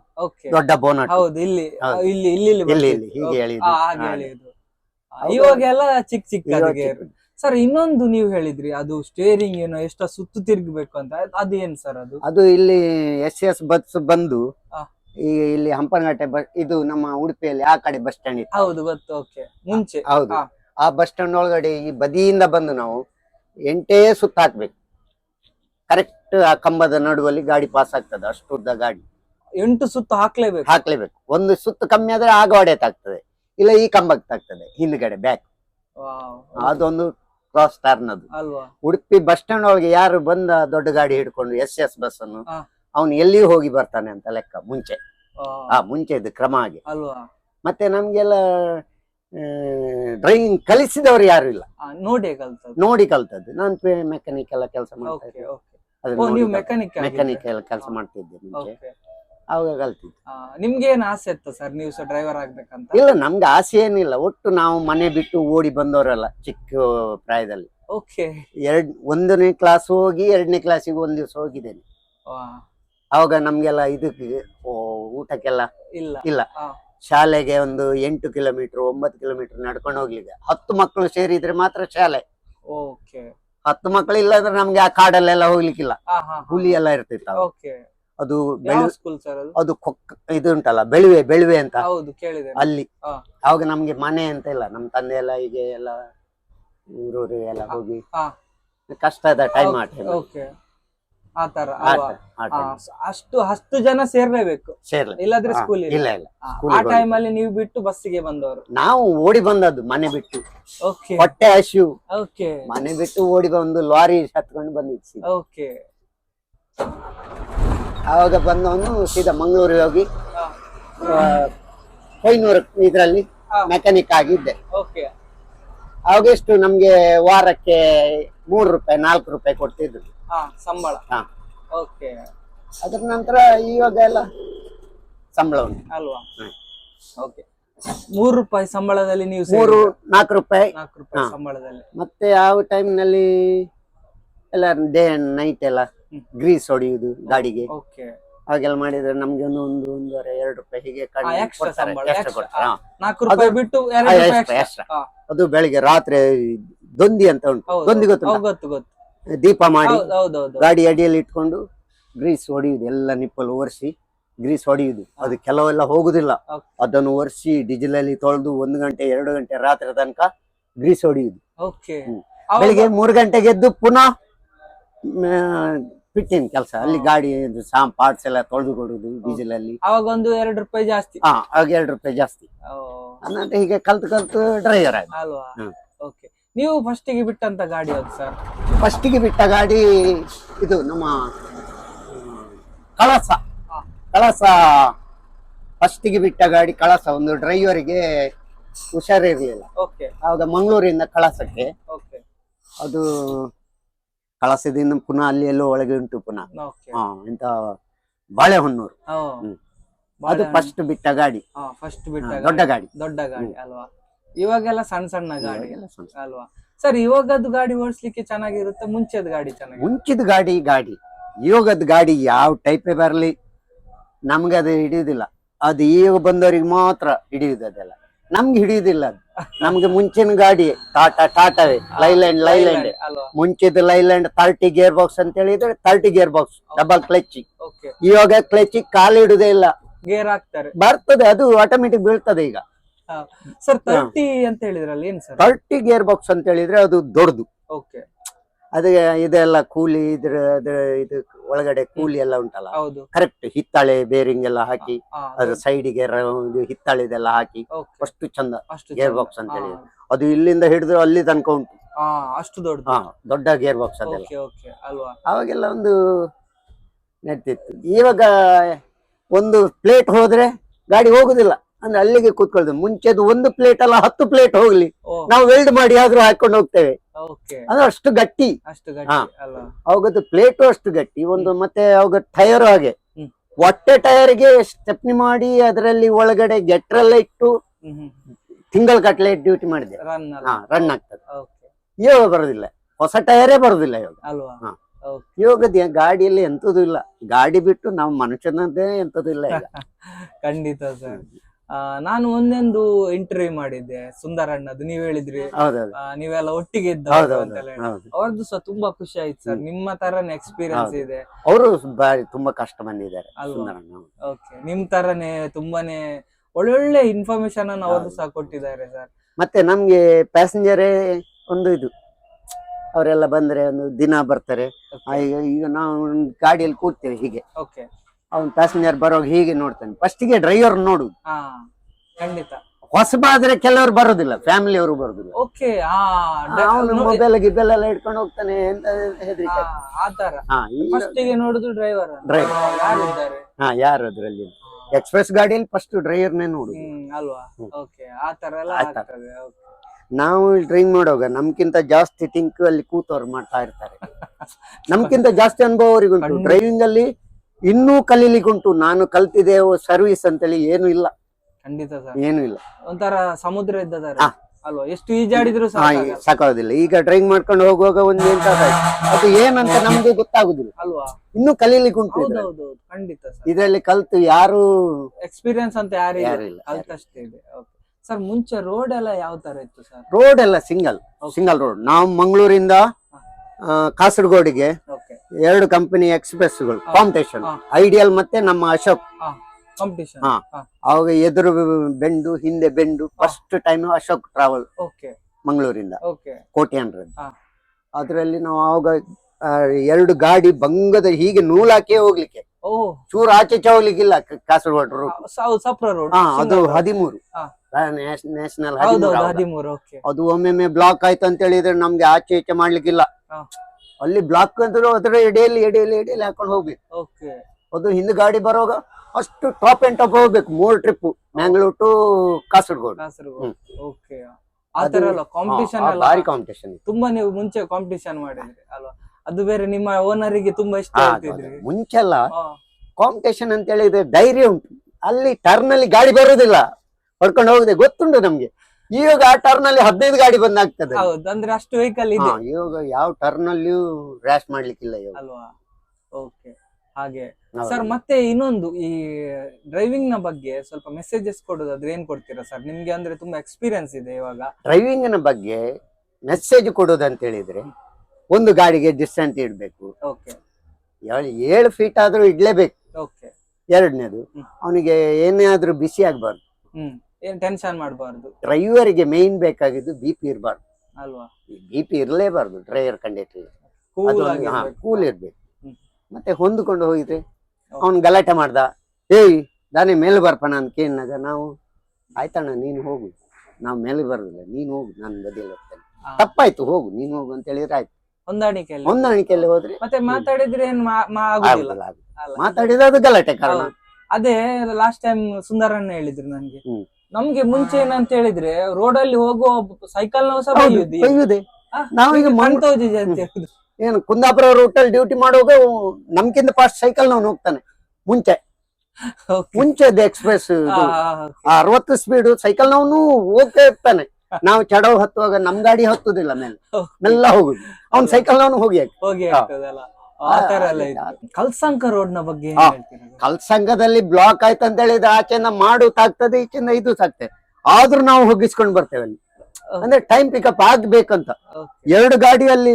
ದೊಡ್ಡ ಬೋನಟ್ ಹೌದು ಇಲ್ಲಿ ಇಲ್ಲಿ ಇಲ್ಲಿ ಇಲ್ಲಿ ಇಲ್ಲಿ ಹೀಗೆ. ಎಳೆಯುದು. ಇವಾಗೆಲ್ಲ ಚಿಕ್ಕ ಚಿಕ್ಕ ಇವಾಗ ಸರ್ ಇನ್ನೊಂದು ನೀವು ಹೇಳಿದ್ರಿ ಅದು ಸ್ಟೇರಿಂಗ್ ಏನೋ ಎಷ್ಟ ಸುತ್ತು ತಿರುಗಬೇಕು ಅಂತ. ಅದ್- ಅದೇನ್ ಸರ್ ಅದು? ಅದು ಇಲ್ಲಿ ಎಸ್ ಎಸ್ ಬಸ್ ಬಂದು. ಈ ಇಲ್ಲಿ ಹಂಪನಘಟ್ಟೆ ಬಸ್ ಇದು ನಮ್ಮ ಉಡುಪಿಯಲ್ಲಿ ಆ ಕಡೆ ಬಸ್ ಸ್ಟ್ಯಾಂಡ್ ಇತ್ತು. ಹೌದು ಗೊತ್ತು ಓಕೆ ಮುಂಚೆ. ಹೌದು. ಹಾ. ಆ ಬಸ್ ಸ್ಟ್ಯಾಂಡ್ ಒಳಗಡೆ ಈ ಬದಿಯಿಂದ ಬಂದು ನಾವು ಎಂಟೇ ಸುತ್ತ ಹಾಕ್ಬೇಕು. ಕರೆಕ್ಟ್ ಆ ಕಂಬದ ನಡುವಲ್ಲಿ ಗಾಡಿ ಪಾಸ್ ಆಗ್ತದೆ ಅಷ್ಟು ಉದ್ದ ಗಾಡಿ. ಎಂಟು ಸುತ್ತು ಹಾಕ್ಲೇಬೇಕು. ಹಾಕ್ಲೇಬೇಕು. ಒಂದು ಸುತ್ತು ಕಮ್ಮಿ ಆದ್ರೆ ಆಗ ಹೊಡೆತಾಗ್ತದೆ ಇಲ್ಲ ಈ ಕಂಬಕ್ಕೆ ತಾಗ್ತದೆ ಹಿಂದ್ಗಡೆ ಬ್ಯಾಕ್. ಅದೊಂದು ಕ್ರಾಸ್ ಟರ್ನದು ಅಲ್ವಾ? ಉಡುಪಿ ಬಸ್ ಸ್ಟ್ಯಾಂಡ್ ಒಳಗೆ ಯಾರು ಬಂದ ದೊಡ್ಡ ಗಾಡಿ ಹಿಡ್ಕೊಂಡು ಎಸ್ ಎಸ್ ಬಸ್ ಅನ್ನು ಹಾ. ಅವನು ಎಲ್ಲಿ ಹೋಗಿ ಬರ್ತಾನೆ ಅಂತ ಲೆಕ್ಕ ಮುಂಚೆ. ಆ. ಮುಂಚೆ ಇದು ಕ್ರಮ ಆಗಿ ಅಲ್ವಾ? ಮತ್ತೆ ನಮ್ಗೆಲ್ಲ ಡ್ರೈವಿಂಗ್ ಕಲಿಸಿದವರು ಯಾರು ಇಲ್ಲ. ನೋಡಿ ಕಲ್ತದ್ದು. ನೋಡಿ ಕಲ್ತದ್ದು. ನಾನು ಮೆಕ್ಯಾನಿಕ್ ಎಲ್ಲ ಕೆಲಸ ಮಾಡ್ತಾ ಓಕೆ ಇದ್ದೆ. ಓಕೆ ಓ ನೀವು ಮೆಕ್ಯಾನಿಕ್ ಎಲ್ಲ ಕೆಲಸ ಮಾಡ್ತಿದ್ದೆ ಮುಂಚೆ. ಅವಾಗ ಕಲ್ತಿದ್ದೆ. ನಿಮ್ಗೆ ಏನ್ ಆಸೆ ಇತ್ತು ಸರ್ ನೀವು ಸಹ ಡ್ರೈವರ್ ಆಗ್ಬೇಕಂತ? ಇಲ್ಲ ನಮ್ಗೆ ಆಸೆ ಏನಿಲ್ಲ. ಒಟ್ಟು ನಾವು ಮನೆ ಬಿಟ್ಟು ಓಡಿ ಬಂದವರಲ್ಲ ಚಿಕ್ಕ ಪ್ರಾಯದಲ್ಲಿ. ಓಕೆ ಎರಡ್ ಒಂದನೇ ಕ್ಲಾಸ್ ಹೋಗಿ ಎರಡನೇ ಕ್ಲಾಸಿಗೆ ಒಂದ್ ದಿವಸ ಹೋಗಿದ್ದೇನೆ. ಅವಾಗ ನಮ್ಗೆಲ್ಲ ಇದಕ್ಕೆ ಓ, ಊಟಕ್ಕೆಲ್ಲ ಇಲ್ಲ. ಇಲ್ಲ. ಹಾ. ಶಾಲೆಗೆ ಒಂದು ಎಂಟು ಕಿಲೋಮೀಟರ್ ಒಂಬತ್ತು ಕಿಲೋಮೀಟರ್ ನಡ್ಕೊಂಡು ಹೋಗ್ಲಿಕ್ಕೆ. ಹತ್ತು ಮಕ್ಕಳು ಸೇರಿದ್ರೆ ಮಾತ್ರ ಶಾಲೆ. ಓಕೆ. ಹತ್ತು ಮಕ್ಕಳು ಇಲ್ಲ ಅಂದ್ರೆ ನಮ್ಗೆ ಆ ಕಾಡಲ್ಲೆಲ್ಲ ಹೋಗ್ಲಿಕ್ಕಿಲ್ಲ. ಹುಲಿ ಎಲ್ಲ ಇರ್ತಿತ್ತು ಅವಾಗ. ಓಕೆ. ಅದು ಯಾವ ಬೆಳು ಸ್ಕೂಲ್ ಸರ್ ಅದು? ಅದು ಕೊಕ್ಕ ಇದು ಉಂಟಲ್ಲ ಬೆಳುವೆ ಬೆಳುವೆ ಅಂತ. ಹೌದು ಕೇಳಿದೆ. ಅಲ್ಲಿ. ಹಾ. ಅವಾಗ ನಮ್ಗೆ ಮನೆ ಅಂತ ಇಲ್ಲ. ನಮ್ ತಂದೆ ಎಲ್ಲ ಹೀಗೆ ಎಲ್ಲ ಊರೂರು ಎಲ್ಲ ಹೋಗಿ ಹಾ. ಕಷ್ಟದ ಟೈಮ್ ಓಕೆ. ಆ ತರ ಆ ಅಲ್ವಾ ಆ ಆ, ಅಷ್ಟು ಹತ್ತು ಜನ ಸೇರ್ಲೇಬೇಕು. ಸೇರ್ಲಿ ಇಲ್ಲಾದ್ರೆ ಹಾ, ಸ್ಕೂಲ್ ಇಲ್ಲ. ಇಲ್ಲ ಆ ಟೈಮ್ ಅಲ್ಲಿ ನೀವು ಬಿಟ್ಟು ಬಸ್ಸಿಗೆ ಬಂದವರು. ನಾವು ಓಡಿ ಬಂದದ್ದು ಮನೆ ಬಿಟ್ಟು. ಓಕೆ ಹೊಟ್ಟೆ ಹಸಿವು. ಓಕೆ ಮನೆ ಬಿಟ್ಟು ಓಡಿ ಬಂದು ಲಾರಿ ಹತ್ಕೊಂಡು ಬಂದಿತ್ತು ಸೀದಾ. ಓಕೆ ಆವಾಗ ಬಂದವನು ಸೀದಾ ಮಂಗಳೂರಿಗೆ ಹೋಗಿ ಕೊಯ್ನೂರು ಇದರಲ್ಲಿ ಹಾ. ಮೆಕ್ಯಾನಿಕ್ ಆಗಿದ್ದೆ. ಓಕೆ ಅವಾಗ ಎಷ್ಟು ನಮ್ಗೆ ವಾರಕ್ಕೆ ಮೂರು ರೂಪಾಯಿ ನಾಲ್ಕು ರೂಪಾಯಿ ಕೊಡ್ತಿದ್ರು. ಹಾ ಸಂಬಳ. ಹಾ. ಓಕೆ ಅದ್ರ ನಂತರ ಇವಾಗ ಎಲ್ಲ? ಸಂಬಳ ಉಂಟು. ಅಲ್ವಾ? ಹ್ಮ್. ಓಕೆ ಮೂರು ರೂಪಾಯಿ ಸಂಬಳದಲ್ಲಿ ನೀವು ಮೂರು ನಾಲ್ಕು ರೂಪಾಯಿ. ನಾಲ್ಕು ರೂಪಾಯಿ ಹಾ. ಸಂಬಳದಲ್ಲಿ. ಮತ್ತೆ ಯಾವ ಟೈಮ್ನಲ್ಲಿ ಎಲ್ಲ ಡೇ ನೈಟ್ ಎಲ್ಲ ಹ್ಮ್. ಗ್ರೀಸ್ ಹೊಡೆಯುದು ಗಾಡಿಗೆ? ಓಕೆ ಹಾಗೆಲ್ಲ ಮಾಡಿದ್ರೆ ನಮ್ಗೆ ಒಂದು ಒಂದು ಒಂದೂವರೆ ಎರಡು ರೂಪಾಯಿ ಹೀಗೆ ಕಡಿಮೆ ಕೊಡ್ತಾರೆ, ಸಂಬಳ, extra extra. ಕೊಡ್ತಾರೆ, ಹಾ. ನಾಲ್ಕು ರೂಪಾಯಿ ಬಿಟ್ಟು ಎರಡು ರೂಪಾಯಿ extra, extra. extra. ಹಾ, ಅದು ಬೆಳಿಗ್ಗೆ ರಾತ್ರಿ ದೊಂದಿ ಅಂತ ಉಂಟು. ಹೌದು, ದೊಂದಿ ಹೌದು, ಗೊತ್ತುಂಟಾ ಗೊತ್ತು ಗೊತ್ತು. ದೀಪ ಮಾಡಿ ಗಾಡಿ ಅಡಿಯಲ್ಲಿ ಇಟ್ಕೊಂಡು ಗ್ರೀಸ್ ಹೊಡೆಯುದು ಎಲ್ಲ ನಿಪ್ಪಲು ಒರೆಸಿ ಗ್ರೀಸ್ ಹೊಡೆಯುದು ಅದು ಕೆಲವೆಲ್ಲ ಹೋಗುದಿಲ್ಲ. Okay. ಅದನ್ನು ಒರೆಸಿ ಡಿಜಿಲ್ ಅಲ್ಲಿ ತೊಳೆದು ಒಂದು ಗಂಟೆ ಎರಡು ಗಂಟೆ ರಾತ್ರಿ ತನಕ ಗ್ರೀಸ್ ಹೊಡೆಯುದು ಓಕೆ. ಹ್ಮ್. ಬೆಳಿಗ್ಗೆ ಮೂರು ಗಂಟೆಗೆ ಎದ್ದು ಪುನಃ ಫಿಟ್ಟಿನ ಕೆಲಸ. ಅಲ್ಲಿ. ಗಾಡಿ ಸಾಮ್ ಪಾರ್ಟ್ಸ್ ಎಲ್ಲ ತೊಳೆದು ಕೊಡುದು ಡೀಸೆಲ್ ಅಲ್ಲಿ ಅವಾಗ ಒಂದು ಎರಡು ರೂಪಾಯಿ ಜಾಸ್ತಿ. ಹಾ ಆಗ ಎರಡು ರೂಪಾಯಿ ಜಾಸ್ತಿ. ಓ, ಹೀಗೆ ಕಲ್ತು ಕಲ್ತು ಡ್ರೈವರ್ ಆಗಿ. ಅಲ್ವಾ? ಹ್ಮ್. ಓಕೆ. ನೀವು ಫಸ್ಟಿಗೆ ಬಿಟ್ಟಂತ ಗಾಡಿ ಅದು ಸರ್? ಫಸ್ಟಿಗೆ ಬಿಟ್ಟ ಗಾಡಿ ಇದು ನಮ್ಮ ಕಳಸ. ಕಳಸ ಫಸ್ಟಿಗೆ ಬಿಟ್ಟ ಗಾಡಿ ಕಳಸ ಒಂದು ಡ್ರೈವರಿಗೆ ಹುಷಾರಿರ್ಲಿಲ್ಲ. ಓಕೆ ಆವಾಗ ಮಂಗಳೂರಿಂದ ಕಳಸಕ್ಕೆ. ಓಕೆ ಅದು ಕಳಸದಿಂದ ಪುನಃ ಅಲ್ಲಿ ಎಲ್ಲೋ ಒಳಗೆ ಉಂಟು ಪುನಃ. ಓಕೆ ಹಾ ಇಂತ ಬಾಳೆಹೊನ್ನೂರು. ಹ್ಮ್. ಅದು ಫಸ್ಟ್ ಬಿಟ್ಟ ಗಾಡಿ. ಫಸ್ಟ್ ಬಿಟ್ಟ ಗಾಡಿ. ದೊಡ್ಡ ಗಾಡಿ. ದೊಡ್ಡ ಗಾಡಿ ಅಲ್ವಾ? ಇವಾಗೆಲ್ಲ ಸಣ್ಣ ಸಣ್ಣ ಗಾಡಿ. ಇವಾಗೆಲ್ಲ ಸಣ್ಣ ಸಣ್ಣ. ಅಲ್ವಾ? ಸರ್ ಇವಾಗದ್ ಗಾಡಿ ಓಡಿಸ್ಲಿಕ್ಕೆ ಚೆನ್ನಾಗಿರುತ್ತೆ ಮುಂಚೆದ ಗಾಡಿ ಚೆನ್ನಾಗಿ ಮುಂಚಿದ ಗಾಡಿ ಗಾಡಿ. ಇವಾಗದ ಗಾಡಿ ಯಾವ ಟೈಪೇ ಬರಲಿ ನಮ್ಗೆ ಅದು ಹಿಡಿಯುದಿಲ್ಲ. ಅದು ಈಗ ಬಂದವರಿಗೆ ಮಾತ್ರ ಹಿಡಿಯುದು ಅದೆಲ್ಲ. ನಮ್ಗೆ ಹಿಡಿಯುದಿಲ್ಲ ಅದು. ನಮ್ಗೆ ಮುಂಚಿನ ಗಾಡಿ ಟಾಟಾ ಟಾಟಾವೇ ಲೈಲ್ಯಾಂಡ್ ಲೈಲ್ಯಾಂಡ್ ಅಲ್ವಾ? ಮುಂಚಿದ ಲೈಲ್ಯಾಂಡ್ ತರ್ಟಿ ಗೇರ್ ಬಾಕ್ಸ್ ಅಂತ ಹೇಳಿದ್ರೆ thirty gear box double clutch okay ಇವಾಗ ಕ್ಲಚ್ ಕಾಲು ಇಡುದೇ ಇಲ್ಲ. ಗೇರ್ ಹಾಕ್ತಾರೆ. ಬರ್ತದೆ ಅದು ಆಟೋಮೆಟಿಕ್ ಬೀಳ್ತದೆ ಈಗ. ಸರ್ ತರ್ಟಿ ಅಂತ ಹೇಳಿದ್ರಲ್ಲ ಏನ್ ಸರ್? ತರ್ಟಿ ಗೇರ್ ಬಾಕ್ಸ್ ಅಂತ ಹೇಳಿದ್ರೆ ಅದು ದೊಡ್ಡದು. ಓಕೆ ಅದೇ ಇದೆಲ್ಲ ಕೂಲಿ ಇದ್ರ ಇದು ಒಳಗಡೆ ಕೂಲಿ ಎಲ್ಲ ಉಂಟಲ್ಲ? ಹೌದು. ಕರೆಕ್ಟ್ ಹಿತ್ತಾಳೆ ಬೇರಿಂಗ್ ಎಲ್ಲ ಹಾಕಿ ಅದ್ರ ಸೈಡಿಗೆ ಹಿತ್ತಾಳೆದೆಲ್ಲ ಹಾಕಿ. ಅಷ್ಟು ಚಂದ ಅಷ್ಟು ಬಾಕ್ಸ್. ಅಂತ ಹೇಳಿ. ಅದು ಇಲ್ಲಿಂದ ಹಿಡಿದು ಅಲ್ಲಿ ತನಕ ಉಂಟು. ಅಷ್ಟು ದೊಡ್ಡ ದೊಡ್ಡ ಗೇರ್ ಬಾಕ್ಸ್ ಅದೆಲ್ಲ. ಅವಾಗೆಲ್ಲ ಒಂದು ನಡ್ತಿತ್ತು ಇವಾಗ ಒಂದು ಪ್ಲೇಟ್ ಹೋದ್ರೆ ಗಾಡಿ ಹೋಗುದಿಲ್ಲ. ಅಂದ್ರೆ ಅಲ್ಲಿಗೆ ಕೂತ್ಕೊಳ್ದು ಮುಂಚೆದು ಒಂದು ಪ್ಲೇಟ್ ಅಲ್ಲ ಹತ್ತು ಪ್ಲೇಟ್ ಹೋಗ್ಲಿ. ನಾವು ವೆಲ್ಡ್ ಮಾಡಿ ಆದ್ರೂ ಹಾಕೊಂಡು ಹೋಗ್ತೇವೆ. ಅಂದ್ರೆ ಅದು ಅಷ್ಟು ಗಟ್ಟಿ ಅವಾಗದ್ದು ಪ್ಲೇಟು ಅಷ್ಟು ಗಟ್ಟಿ. ಒಂದು ಮತ್ತೆ ಅವಾಗ ಟೈರ್ ಹಾಗೆ. ಒಟ್ಟೆ ಹೊಟ್ಟೆ ಟೈರ್ಗೆ ಸ್ಟೆಪ್ನಿ ಮಾಡಿ ಅದರಲ್ಲಿ ಒಳಗಡೆ ಗೆಟ್ರೆಲ್ಲ ಇಟ್ಟು ತಿಂಗಳ ಕಟ್ಲೆ ಡ್ಯೂಟಿ ಮಾಡಿದೆ ರನ್ ಆಗ್ತದೆ. ಇವಾಗ ಬರೋದಿಲ್ಲ. ಹೊಸ ಟೈರೇ ಬರೋದಿಲ್ಲ ಇವಾಗ. ಯೋಗದ ಗಾಡಿಯಲ್ಲಿ ಎಂತದೂ ಇಲ್ಲ. ಗಾಡಿ ಬಿಟ್ಟು ನಾವು ಮನುಷ್ಯನದ್ದೇ ಎಂತದೂ ಇಲ್ಲ ಈಗ. ಖಂಡಿತ ಸರ್. ನಾನು ಒಂದೊಂದು ಇಂಟರ್ವ್ಯೂ ಮಾಡಿದ್ದೆ ಸುಂದರಣ್ಣದು ನೀವ್ ಹೇಳಿದ್ರಿ. ಆ, ನೀವೆಲ್ಲ ಒಟ್ಟಿಗೆ ಇದ್ದ ಹೌದೌದು ಹೇಳಿ. ಹೌದು. ಅವ್ರದ್ದು ಸಹ ತುಂಬಾ ಖುಷಿ ಆಯ್ತು ಸರ್. ನಿಮ್ಮ ತರನೇ ಎಕ್ಸ್ಪೀರಿಯನ್ಸ್ ಹೌದು. ಇದೆ. ಅವರು ಬಾರಿ ತುಂಬಾ ಕಷ್ಟ ಬಂದಿದ್ದಾರೆ ಅಲ್ವಾ? ಸುಂದರಣ್ಣ ಓಕೆ. ನಿಮ್ ತರನೇ ತುಂಬಾನೇ ಒಳ್ಳೊಳ್ಳೆ ಇನ್ಫಾರ್ಮೇಶನ್ ಅನ್ನು ಅವರು. ಸಹ ಕೊಟ್ಟಿದ್ದಾರೆ ಸರ್. ಮತ್ತೆ ನಮ್ಗೆ ಪ್ಯಾಸೆಂಜರೇ ಒಂದು ಇದು. ಅವರೆಲ್ಲ ಬಂದ್ರೆ ಒಂದು ದಿನ ಬರ್ತಾರೆ. ಆ, ಈಗ ಈಗ ನಾವು ಒಂದು ಗಾಡಿಯಲ್ಲಿ ಕೂರ್ತೇವೆ ಹೀಗೆ. ಓಕೆ. ಅವ್ನು ಪ್ಯಾಸೆಂಜರ್ ಬರೋವಾಗ ಹೀಗೆ ನೋಡ್ತಾನೆ. ಫಸ್ಟಿಗೆ ಡ್ರೈವರ್ ನೋಡು. ಹಾ ಖಂಡಿತ. ಹೊಸಬಾದ್ರೆ ಕೆಲವರು ಬರೋದಿಲ್ಲ ಫ್ಯಾಮಿಲಿ ಅವರು ಬರೋದಿಲ್ಲ. ಓಕೆ ಅವನು ಮೊಬೈಲ್ ಗಿಬೆಲ್ ಎಲ್ಲ ಇಟ್ಕೊಂಡು ಹೋಗ್ತಾನೆ ಅಂತ ಹೆದರಿಕೆ. ಆತರ ಹಾ ಈಗ ನೋಡುದು ಡ್ರೈವರ್ ಡ್ರೈವರ್ ಯಾರಿದ್ದಾರೆ? ಹಾ ಯಾರು ಅದ್ರಲ್ಲಿ? ಎಕ್ಸ್ಪ್ರೆಸ್ ಗಾಡಿಯಲ್ಲಿ ಫಸ್ಟ್ ಡ್ರೈವರ್ನೇ ನೋಡುದು. ಹ್ಮ್ ಅಲ್ವಾ? ಓಕೆ ಆತರ ಎಲ್ಲ ಆ ತರ. ಆಗ್ತದೆ Okay. ನಾವು ಡ್ರೈವಿಂಗ್ ಮಾಡುವಾಗ ನಮ್ಕಿಂತ ಜಾಸ್ತಿ ಥಿಂಕ್ ಅಲ್ಲಿ ಕೂತವ್ರು ಮಾಡ್ತಾ ಇರ್ತಾರೆ. ನಮ್ಕಿಂತ ಜಾಸ್ತಿ ಅನುಭವ ಅವರಿಗುಂಟು. ಉಂಟು ಡ್ರೈವಿಂಗ್ ಅಲ್ಲಿ ಇನ್ನೂ ಕಲೀಲಿಕ್ಕುಂಟು. ನಾನು ಕಲ್ತಿದೆ ಸರ್ವಿಸ್ ಅಂತೇಳಿ ಏನು ಇಲ್ಲ. ಖಂಡಿತ ಸರ್. ಏನು ಇಲ್ಲ. ಒಂಥರ ಸಮುದ್ರ ಇದ್ದದ ಹಾ. ಅಲ್ವಾ? ಎಷ್ಟು ಈಜಾಡಿದ್ರು ಹಾ, ಸಾಕಾಗಲ್ಲ. ಸಾಕಾಗೋದಿಲ್ಲ. ಈಗ ಡ್ರೈವಿಂಗ್ ಮಾಡ್ಕೊಂಡು ಹೋಗುವಾಗ ಒಂದು ಅದು ಏನಂತ ನಮ್ಗೆ ಗೊತ್ತಾಗುದಿಲ್ಲ. ಅಲ್ವಾ? ಇನ್ನೂ ಕಲೀಲಿಕ್ಕುಂಟು ಹೌದು ಹೌದೌದು ಖಂಡಿತ ಸರ್. ಇದರಲ್ಲಿ ಕಲ್ತು ಯಾರು ಎಕ್ಸ್ಪೀರಿಯನ್ಸ್ ಅಂತ ಯಾರು ಯಾರಿಲ್ಲ ಇದೆ. ಸರ್ ಮುಂಚೆ ರೋಡ್ ಎಲ್ಲ ಯಾವ ತರ ಇತ್ತು ಸರ್? ರೋಡ್ ಎಲ್ಲ ಸಿಂಗಲ್. ಸಿಂಗಲ್ ರೋಡ್ ನಾವು ಮಂಗಳೂರಿಂದ ಕಾಸರಗೋಡಿಗೆ ಎರಡು ಕಂಪನಿ ಎಕ್ಸ್ಪ್ರೆಸ್ಗಳು ಗಳು ಕಾಂಪಿಟೇಷನ್ ಐಡಿಯಲ್ ಮತ್ತೆ ನಮ್ಮ ಅಶೋಕ್ ಹಾ. ಅವಾಗ ಎದುರು ಬೆಂಡು ಹಿಂದೆ bend first time Ashok travel ಮಂಗಳೂರಿಂದ ಓಕೆ. ಕೋಟಿ ಹಂಡ್ರೆಡ್ ಅದರಲ್ಲಿ ನಾವು ಅವಾಗ ಎರಡು ಗಾಡಿ ಬಂಗದ ಹೀಗೆ ನೂಲಾಕೆ ಹೋಗ್ಲಿಕ್ಕೆ. ಚೂರು ಆಚೆ ಹೋಗ್ಲಿಕ್ಕಿಲ್ಲ ಕಾಸರಗೋಡು ರೋಡ್ ಅದು ಹದಿಮೂರು. ನ್ಯಾಷನಲ್ ಹದಿಮೂರು ಅದು ಒಮ್ಮೆ ಬ್ಲಾಕ್ ಆಯ್ತು ಅಂತ ಹೇಳಿದ್ರೆ ನಮ್ಗೆ ಆಚೆ ಈಚೆ ಮಾಡ್ಲಿಕ್ಕಿಲ್ಲ. ಅಲ್ಲಿ ಬ್ಲಾಕ್ ಅಂತ ಅದರ ಎಡೆಯಲ್ಲಿ ಎಡೆಯಲ್ಲಿ ಎಡೆಯಲ್ಲಿ ಹಾಕೊಂಡು ಹೋಗ್ಬೇಕು. ಓಕೆ ಅದು ಹಿಂದೆ ಗಾಡಿ ಬರುವಾಗ ಅಷ್ಟು ಟಾಪ್ ಅಂಡ್ ಟಾಪ್ ಹೋಗ್ಬೇಕು. ಮೂರ್ trip Mangalore to Kasaragod Kasaragod okay ಆತರ ಅಲ್ಲ ಕಾಂಪಿಟೇಷನ್ ಹಾ, ಎಲ್ಲ ಭಾರಿ ಕಾಂಪಿಟೇಷನ್ ತುಂಬಾ ನೀವು ಮುಂಚೆ ಕಾಂಪಿಟೇಷನ್ ಮಾಡಿದ್ರಿ ಅಲ್ವಾ? ಅದು ಬೇರೆ ನಿಮ್ಮ ಓನರಿಗೆ ತುಂಬಾ ಇಷ್ಟ ಆಗ್ತಿದ್ರಿ. ಮುಂಚೆ ಅಲ್ಲ. ಕಾಂಪಿಟೇಷನ್ ಅಂತ ಹೇಳಿದ್ರೆ ಧೈರ್ಯ ಉಂಟು. ಅಲ್ಲಿ ಟರ್ನ್ ಅಲ್ಲಿ ಗಾಡಿ ಬರೋದಿಲ್ಲ. ಹೊಡ್ಕೊಂಡು ಹೋಗಿದೆ ಗೊತ್ತುಂಟು ನಮ್ಗೆ. ಇವಾಗ ಆ ಟರ್ನ್ ಅಲ್ಲಿ ಹದಿನೈದು ಗಾಡಿ ಬಂದಾಗ್ತದೆ ಹೌದು ಅಂದ್ರೆ ಅಷ್ಟು ವೆಹಿಕಲ್ ಇದೆ. ಇವಾಗ ಯಾವ ಟರ್ನ್ ಅಲ್ಲಿಯೂ ರ್ಯಾಶ್ ಮಾಡ್ಲಿಕ್ಕಿಲ್ಲ ಇವಾಗ. ಅಲ್ವಾ? ಓಕೆ ಹಾಗೆ. ಸರ್ ಮತ್ತೆ ಇನ್ನೊಂದು ಈ ಡ್ರೈವಿಂಗ್ನ ಬಗ್ಗೆ ಸ್ವಲ್ಪ ಮೆಸೇಜಸ್ ಕೊಡೋದಾದ್ರೆ ಏನ್ ಕೊಡ್ತೀರಾ ಸರ್ ನಿಮ್ಗೆ ಅಂದ್ರೆ ತುಂಬಾ ಎಕ್ಸ್ಪೀರಿಯನ್ಸ್ ಇದೆ ಇವಾಗ. ಡ್ರೈವಿಂಗ್ನ ಬಗ್ಗೆ ಮೆಸೇಜ್ ಕೊಡೋದಂತ ಹೇಳಿದ್ರೆ ಒಂದು ಗಾಡಿಗೆ ಡಿಸ್ಟೆನ್ಸ್ ಇಡ್ಬೇಕು. ಓಕೆ ಏಳ್- ಫೀಟ್ ಆದ್ರೂ ಇಡ್ಲೇಬೇಕು. ಓಕೆ ಎರಡನೇದು. ಅವನಿಗೆ ಏನೇ ಆದ್ರೂ ಬಿಸಿ ಆಗ್ಬಾರ್ದು ಏನ್ ಟೆನ್ಷನ್ ಮಾಡಬಾರ್ದು. ಡ್ರೈವರ್ಗೆ ಮೇನ್ ಬೇಕಾಗಿದ್ದು ಬಿ ಪಿ ಇರಬಾರ್ದು. ಅಲ್ವಾ? ಬಿ ಪಿ ಇರಲೇಬಾರ್ದು ಡ್ರೈವರ್ ಕಂಡಕ್ಟರ್ ಕೂಲ್ ಇರ್ಬೇಕು. ಮತ್ತೆ ಹೊಂದ್ಕೊಂಡು ಹೋಗಿದ್ರೆ ಅವನು ಗಲಾಟೆ ಮಾಡ್ದ ಏಯ್ ದಾನೆ ಮೇಲೆ ಬರ್ಪಣ ಅಂತ ಕೇಳಿದಾಗ ನಾವು ಆಯ್ತಣ್ಣ ನೀನು ಹೋಗು. ನಾವು ಮೇಲೆ ಬರೋದಿಲ್ಲ ನೀನು ಹೋಗು ನಾನು ಬದಿಯಲ್ಲಿ ಹೋಗ್ತೇನೆ. ತಪ್ಪಾಯ್ತು ಹೋಗು ನೀನು ಹೋಗು ಅಂತ ಹೇಳಿದ್ರೆ ಆಯ್ತು. ಹೊಂದಾಣಿಕೆಯಲ್ಲಿ. ಹೊಂದಾಣಿಕೆಯಲ್ಲಿ ಹೋದ್ರೆ ಮತ್ತೆ ಮಾತಾಡಿದ್ರೆ ಏನ್. ಮಾತಾಡಿದ್ರೆ ಅದು ಗಲಾಟೆ ಕಾರಣ. ಅದೇ ಲಾಸ್ಟ್ ಟೈಮ್ ಸುಂದರಣ್ಣ ಹೇಳಿದ್ರು ನನ್ಗೆ. ನಮ್ಗೆ ಮುಂಚೆ ಏನಂತ ಹೇಳಿದ್ರೆ ರೋಡ್ ಅಲ್ಲಿ ಹೋಗುವ ಸೈಕಲ್ ನಾವು ಸಹ ಹೌದು, ಬೈಯುದು. ಬೈಯುದೆ. ಆ, ನಾವೀಗ ಈಗ ಅಂತ ಹೇಳುದು. ಏನು ಕುಂದಾಪುರ ರೂಟಲ್ಲಿ ಡ್ಯೂಟಿ ಮಾಡುವಾಗ ನಮ್ಕಿಂತ ಫಾಸ್ಟ್ ಸೈಕಲ್ ನಾವು ಹೋಗ್ತಾನೆ ಮುಂಚೆ ಮುಂಚೆ ಮುಂಚೆದ್ದು ಎಕ್ಸ್ಪ್ರೆಸ್ ಆ. ಅರವತ್ತು ಸ್ಪೀಡ್ ಸೈಕಲ್ ನವನು ಹೋಗ್ತಾ ಇರ್ತಾನೆ ನಾವು ಚಡವ್ ಹತ್ತುವಾಗ ನಮ್ ಗಾಡಿ ಹತ್ತುದಿಲ್ಲ ಮೇಲೆ. ಮೆಲ್ಲ ಹೋಗುದು ಅವ್ನ್ ಸೈಕಲ್ ನಾವು ಹೋಗಿ ಹಾಕಿ. ಹೋಗಿ ಆಗ್ತದಲ್ಲ ಆ ತರ ಎಲ್ಲ ಕಲ್ಸಂಕ ರೋಡ್ನ ಬಗ್ಗೆ ಏನ್ ಹೇಳ್ತೀರಾ ಕಲ್ಸಂಗದಲ್ಲಿ ಬ್ಲಾಕ್ ಆಯ್ತು ಅಂತ ಹೇಳಿದ್ರೆ ಆಚೆ ಮಾಡು ತಾಗ್ತದೆ ಈಚೆಯಿಂದ ಇದು ತಾಗ್ತದೆ ಆದ್ರೂ ನಾವು ಹೋಗಿಸ್ಕೊಂಡು ಬರ್ತೇವೆ ಅಲ್ಲಿ. ಅಂದ್ರೆ ಟೈಮ್ ಪಿಕಪ್ ಆಗ್ಬೇಕಂತ. Okay. ಎರಡು ಗಾಡಿಯಲ್ಲಿ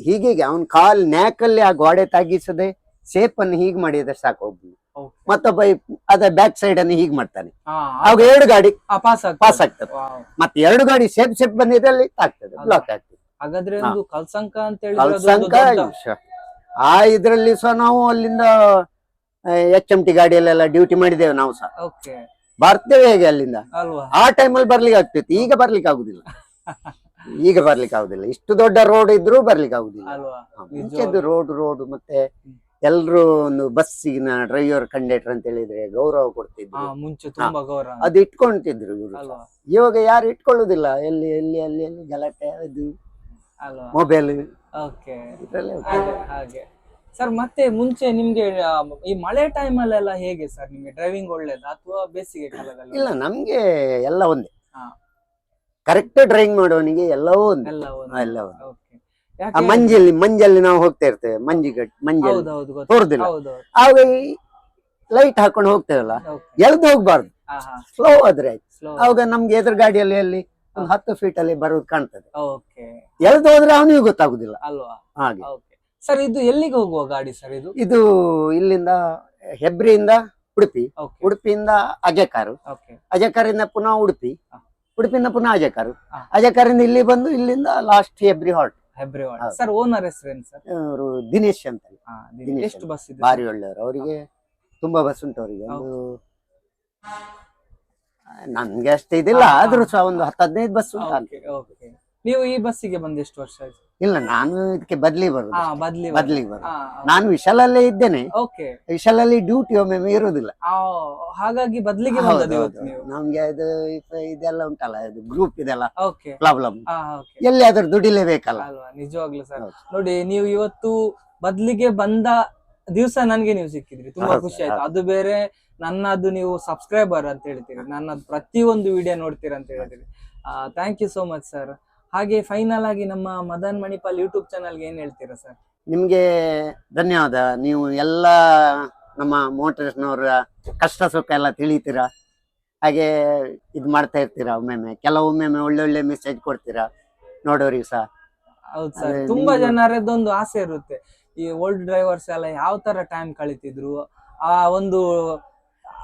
ಹೀಗೆ ಅವನ್ ಕಾಲ್ ನ್ಯಾಕಲ್ಲಿ ಆ ಗೋಡೆ ತಾಗಿಸದೆ ಸೇಪ್ ಅನ್ನು ಹೀಗ್ ಮಾಡಿದ್ರೆ ಸಾಕು ಒಬ್ಬನು Okay. ಮತ್ತೊಬ್ಬ ಈ- ಅದ ಬ್ಯಾಕ್ ಸೈಡ್ ಅನ್ನು ಹೀಗ್ ಮಾಡ್ತಾನೆ. ಹಾ, ಅವಾಗ ಎರಡು ಗಾಡಿ ಆ, ಪಾಸ್ ಆಗ್ತದೆ. ಮತ್ತೆ ಎರಡು ಗಾಡಿ ಸೇಫ್ ಸೇಪ್ ಬಂದಿದೆ ಅಲ್ಲಿ ತಾಗ್ತದೆ ಬ್ಲಾಕ್ ಆಗ್ತದೆ. ಹಾಗಾದ್ರೆ ಒಂದು ಕಲ್ಸಂಕ ಅಂತ ಹೇಳಿದ್ರೆ ಅದೊಂದು ಕಲ್ಸಂಕ ದೊಡ್ಡ- ಶ- ಆ ಇದರಲ್ಲಿ ಸಹ ನಾವು ಅಲ್ಲಿಂದ ಎಚ್ ಎಂ ಟಿ ಗಾಡಿಯಲ್ಲೆಲ್ಲ ಡ್ಯೂಟಿ ಮಾಡಿದ್ದೇವೆ ನಾವು ಸಹ. ಬರ್ತೇವೆ ಹೇಗೆ ಅಲ್ಲಿಂದ? ಅಲ್ವಾ? ಆ ಟೈಮಲ್ಲಿ ಬರ್ಲಿಕ್ಕೆ ಆಗ್ತಿತ್ತು. ಈಗ ಬರ್ಲಿಕ್ಕೆ ಆಗುದಿಲ್ಲ. ಈಗ ಬರ್ಲಿಕ್ಕೆ ಆಗುದಿಲ್ಲ. ಇಷ್ಟು ದೊಡ್ಡ ರೋಡ್ ಇದ್ರೂ ಬರ್ಲಿಕ್ಕೆ ಆಗುದಿಲ್ಲ. ಅಲ್ವಾ? ಮುಂಚೆದ್ದು ರೋಡ್ ರೋಡ್ ಮತ್ತೆ ಎಲ್ಲರೂ ಎಲ್ರು ಒಂದು ಬಸ್ಸಿನ ಡ್ರೈವರ್ ಕಂಡಕ್ಟರ್ ಅಂತ ಹೇಳಿದ್ರೆ ಗೌರವ ಹಾ ಕೊಡ್ತಿದ್ರು ಮುಂಚೆ ತುಂಬಾ ಗೌರವ. ಅದು ಇಟ್ಕೊಂತಿದ್ರು ಇವರು ಅಲ್ವಾ? ಇವಾಗ ಯಾರು ಇಟ್ಕೊಳ್ಳುದಿಲ್ಲ. ಎಲ್ಲಿ ಎಲ್ಲಿ ಅಲ್ಲಿ ಎಲ್ಲಿ ಗಲಾಟೆ ಅದು ಅಲ್ವಾ? ಮೊಬೈಲ್ ಓಕೆ ಇದ್ರಲ್ಲೇ ಹಾಗೆ ಹಾಗೆ. ಸರ್ ಮತ್ತೆ ಮುಂಚೆ ನಿಮ್ಗೆ ಆ, ಈ ಮಳೆ ಟೈಮ್ ಅಲ್ಲೆಲ್ಲ ಹೇಗೆ ಸರ್ ನಿಮ್ಗೆ ಡ್ರೈವಿಂಗ್ ಒಳ್ಳೇದಾ ಅಥವಾ ಬೇಸಿಗೆ ಕಾಲದಲ್ಲಿ ಇಲ್ಲ ನಮ್ಗೆ ಎಲ್ಲ ಒಂದೇ. ಹಾ. ಕರೆಕ್ಟ್ ಡ್ರೈವಿಂಗ್ ಮಾಡೋನಿಗೆ ಎಲ್ಲವೂ ಒಂದೇ. ಎಲ್ಲ ಒಂದು. ಎಲ್ಲ ಒಂದೇ. ಓಕೆ ಆ ಮಂಜಲ್ಲಿ ಮಂಜಲ್ಲಿ ನಾವು ಹೋಗ್ತಾ ಇರ್ತೇವೆ. ಮಂಜಿಗೆ ಮಂಜಲ್ಲಿ ಹೌದೌದು ಗೊತ್ತು. ತೋರುದಿಲ್ಲ. ಹೌದೌದು. ಆವಾಗ ಲೈಟ್ ಹಾಕೊಂಡು ಹೋಗ್ತೇವಲ್ಲ? Okay. ಎಳ್ದು ಹೋಗ್ಬಾರ್ದು. ಹಾ ಹಾ. ಸ್ಲೋ ಆದ್ರೆ ಆಯ್ತು. ಅವಾಗ ನಮ್ಗೆ ಎದುರು ಗಾಡಿಯಲ್ಲಿ ಅಲ್ಲಿ ಒಂದು ಹತ್ತು ಫೀಟ್ ಅಲ್ಲಿ ಬರೋದು ಕಾಣ್ತದೆ. ಓಕೆ ಎಳ್ದು ಹೋದ್ರೆ ಅವನಿಗೆ ಗೊತ್ತಾಗುದಿಲ್ಲ. ಅಲ್ವಾ? ಹಾಗೆ. ಓಕೆ ಸರ್ ಇದು ಎಲ್ಲಿಗೆ ಹೋಗುವ ಗಾಡಿ ಸರ್ ಇದು? ಇದು ಇಲ್ಲಿಂದ ಹೆಬ್ರಿಯಿಂದ ಉಡುಪಿ. ಉಡುಪಿಯಿಂದ ಅಜಕಾರು ಓಕೆ ಅಜಕಾರಿಂದ ಪುನಃ ಉಡುಪಿ. ಹ. ಉಡುಪಿಯಿಂದ ಪುನಃ ಅಜಕಾರು ಹ. ಅಜಕಾರಿಂದ ಇಲ್ಲಿ ಬಂದು ಇಲ್ಲಿಂದ last Hebri halt Hebri halt sir owner ಹೆಸರೇನು ಸರ್ ಅವರು ದಿನೇಶ್ ಅಂತ ಹೇಳಿ. ಹಾ, ದಿನ- ದಿನೇಶ್ ಎಷ್ಟು ಬಸ್ ಇದೆ ಭಾರಿ ಒಳ್ಳೆಯವರು. ಅವರಿಗೆ ತುಂಬಾ ಬಸ್ ಉಂಟು ಅವರಿಗೆ. ಒಂದು ನನ್ಗೆ ಅಷ್ಟೇ ಇದಿಲ್ಲ. ಹಾ, ಹಾ. ಆದ್ರೂ ಸಹ ಒಂದು ಹತ್ತು ಹದಿನೈದು ಬಸ್ ಉಂಟು ಓಕೆ ನೀವು ಈ ಬಸ್ಸಿಗೆ ಬಂದ ಎಷ್ಟು ವರ್ಷ ಆಯ್ತು? ಇಲ್ಲ ನಾನು ಇದಕ್ಕೆ ಬದ್ಲಿ ಬರುದು ಹಾ ಬದ್ಲಿ ಬದ್ಲಿ ಬರುದು. ನಾನು ವಿಶಾಲಲ್ಲೇ ಇದ್ದೇನೆ. ಓಕೆ ವಿಶಾಲಲ್ಲಿ ಡ್ಯೂಟಿ ಒಮ್ಮೆ ಇರುವುದಿಲ್ಲ ಹಾಗಾಗಿ ಬದ್ಲಿಗೆ ಬಂದದ್ದು ಇವತ್ತು ನೀವು. ನಮ್ಗೆ ಅದು ಇದೆಲ್ಲ ಉಂಟಲ್ಲ ಇದು ಗ್ರೂಪ್ ಇದೆಲ್ಲ ಓಕೆ ಪ್ರಾಬ್ಲಮ್ ಹಾ ಓಕೆ ಎಲ್ಲಿ ಆದ್ರೂ ದುಡಿಲೇಬೇಕಲ್ಲ. ಅಲ್ವಾ ನಿಜವಾಗ್ಲೂ ಸರ್. ಹೌದು. ನೋಡಿ ನೀವು ಇವತ್ತು ಬದ್ಲಿಗೆ ಬಂದ ದಿವಸ ನನ್ಗೆ ನೀವು ಸಿಕ್ಕಿದ್ರಿ. ತುಂಬಾ ಹೌದು, ಖುಷಿ ಆಯ್ತು. ಅದು ಬೇರೆ ನನ್ನದು ನೀವು ಸಬ್ಸ್ಕ್ರೈಬರ್ ಅಂತ ಹೇಳ್ತೀರಿ. ನನ್ನದು ಪ್ರತಿಯೊಂದು ವಿಡಿಯೋ ನೋಡ್ತೀರಾ ಅಂತ ಹೇಳ್ತೀರಿ thank you so much sir ಹಾಗೆ ಫೈನಲ್ ಆಗಿ ನಮ್ಮ ಮದನ್ ಮಣಿಪಾಲ್ ಯೂಟ್ಯೂಬ್ ಚಾನಲ್ಗೆ ಏನ್ ಹೇಳ್ತೀರಾ ಸರ್ ನಿಮ್ಗೆ ಧನ್ಯವಾದ. ನೀವು ಎಲ್ಲ ನಮ್ಮ ಮೋಟರ್ಸ್ನವರ ಕಷ್ಟ ಸುಖ ಎಲ್ಲ ತಿಳಿತೀರಾ? ಹಾಗೆ ಇದು ಮಾಡ್ತಾ ಇರ್ತೀರಾ ಒಮ್ಮೊಮ್ಮೆ? ಕೆಲವೊಮ್ಮೆ ಒಳ್ಳೊಳ್ಳೆ ಮೆಸೇಜ್ ಕೊಡ್ತೀರಾ ನೋಡೋರಿಗೆ ಸಹ? ಹೌದು ಸರ್ ಅದೇ ತುಂಬಾ ಜನರದ್ದೊಂದು ಆಸೆ ಇರುತ್ತೆ. ಈ ಓಲ್ಡ್ ಡ್ರೈವರ್ಸ್ ಎಲ್ಲ ಯಾವ ತರ ಟೈಮ್ ಕಳಿತಿದ್ರು? ಆ ಒಂದು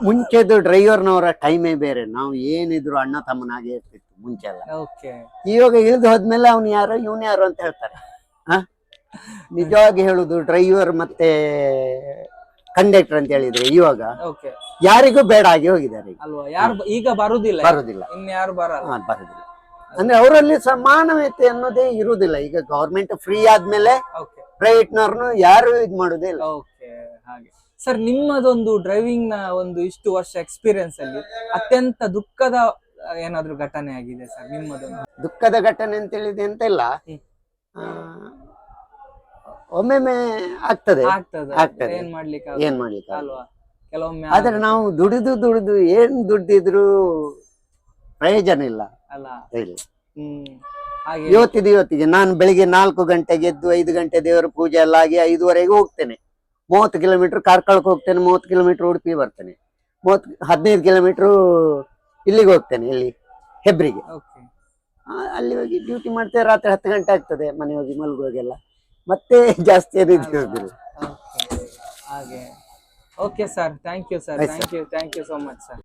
ಮುಂಚೆದು ಡ್ರೈವರ್ನವರ ಟೈಮೇ ಬೇರೆ. ನಾವು ಏನಿದ್ರು ಅಣ್ಣ ತಮ್ಮನಾಗೆ ಇರ್ತಿತ್ತು. ಮುಂಚೆ ಎಲ್ಲ ಓಕೆ ಇವಾಗ ಇಳಿದು ಹೋದ್ಮೇಲೆ ಅವ್ನು ಯಾರು ಇವನ್ ಯಾರು ಅಂತ ಹೇಳ್ತಾರೆ. ಹ? ನಿಜವಾಗಿ ಹೇಳುದು ಡ್ರೈವರ್ ಮತ್ತೆ ಕಂಡಕ್ಟರ್ ಅಂತ ಹೇಳಿದ್ರೆ ಇವಾಗ ಓಕೆ ಯಾರಿಗೂ ಬೇಡ ಆಗಿ ಹೋಗಿದ್ದಾರೆ ಈಗ. ಅಲ್ವಾ? ಯಾರು ಈಗ ಬರುದಿಲ್ಲ. ಬರುದಿಲ್ಲ. ಇನ್ಯಾರು ಬರಲ್ಲ. ಹಾ, ಬರುದಿಲ್ಲ. ಅಂದ್ರೆ ಅವರಲ್ಲಿ ಸಮಾನತೆ ಅನ್ನೋದೇ ಇರುವುದಿಲ್ಲ ಈಗ ಗವರ್ಮೆಂಟ್ ಫ್ರೀ ಆದ್ಮೇಲೆ ಓಕೆ ಪ್ರೈವೇಟ್ನವ್ರನ್ನು ಯಾರು ಇದು ಮಾಡುದೇ ಇಲ್ಲ. ಓಕೆ ಹಾಗೆ. ಸರ್ ನಿಮ್ಮದೊಂದು ಡ್ರೈವಿಂಗ್ನ ಒಂದು ಇಷ್ಟು ವರ್ಷ ಎಕ್ಸ್ಪೀರಿಯನ್ಸ್ ಅಲ್ಲಿ ಅತ್ಯಂತ ದುಃಖದ ಏನಾದ್ರೂ ಘಟನೆ ಆಗಿದೆ ಸರ್? ನಿಮ್ಮದು ದುಃಖದ ಘಟನೆ ಅಂತ ಹೇಳಿದೆ ಅಂತ ಇಲ್ಲ. ಒಮ್ಮೆಮ್ಮೆ ಆ, ಒಮ್ಮೊಮ್ಮೆ ಆಗ್ತದೆ. ಆಗ್ತದ. ಆಗ್ತದೆ. ಏನ್ ಮಾಡ್ಲಿಕ್ಕೆ ಏನ್ ಮಾಡ್ಲಿಕ್ಕೆ ಆಗಲ್ಲ. ಅಲ್ವಾ? ಕೆಲವೊಮ್ಮೆ ಆದ್ರೆ ನಾವು ದುಡಿದು ದುಡಿದು ಏನ್ ದುಡ್ದಿದ್ರು ಪ್ರಯೋಜನ ಇಲ್ಲ. ಅಲ್ಲ? ಹೇಳಿ ಹ್ಮ್. ಹಾಗೆ. ಇವತ್ತಿದು ಇವತ್ತಿಗೆ ನಾನು ಬೆಳಿಗ್ಗೆ ನಾಲ್ಕು ಗಂಟೆಗೆ ಎದ್ದು ಐದು ಗಂಟೆ ದೇವರ ಪೂಜೆ ಎಲ್ಲ ಆಗಿ ಐದುವರೆಗೆ ಹೋಗ್ತೇನೆ. ಮೂವತ್ತು ಕಿಲೋಮೀಟರ್ ಕಾರ್ಕಳಕ್ಕೆ ಹೋಗ್ತೇನೆ ಮೂವತ್ತು ಕಿಲೋಮೀಟರ್ ಉಡುಪಿ ಬರ್ತೇನೆ. ಮೂವತ್ತು ಹದಿನೈದು ಕಿಲೋಮೀಟರ್ ಇಲ್ಲಿಗೆ ಹೋಗ್ತೇನೆ ಇಲ್ಲಿ ಹೆಬ್ರಿಗೆ ಓಕೆ ಅಲ್ಲಿ ಹೋಗಿ ಡ್ಯೂಟಿ ಮಾಡ್ತೇವೆ ರಾತ್ರಿ ಹತ್ತು ಗಂಟೆ ಆಗ್ತದೆ ಮನೆ ಹೋಗಿ ಮಲಗುವಾಗೆಲ್ಲ. ಮತ್ತೆ ಜಾಸ್ತಿ ಏನು ಇದಿರೋದಿಲ್ಲ ಹಾಗೆ. Okay sir thank you sir thank you thank you so much sir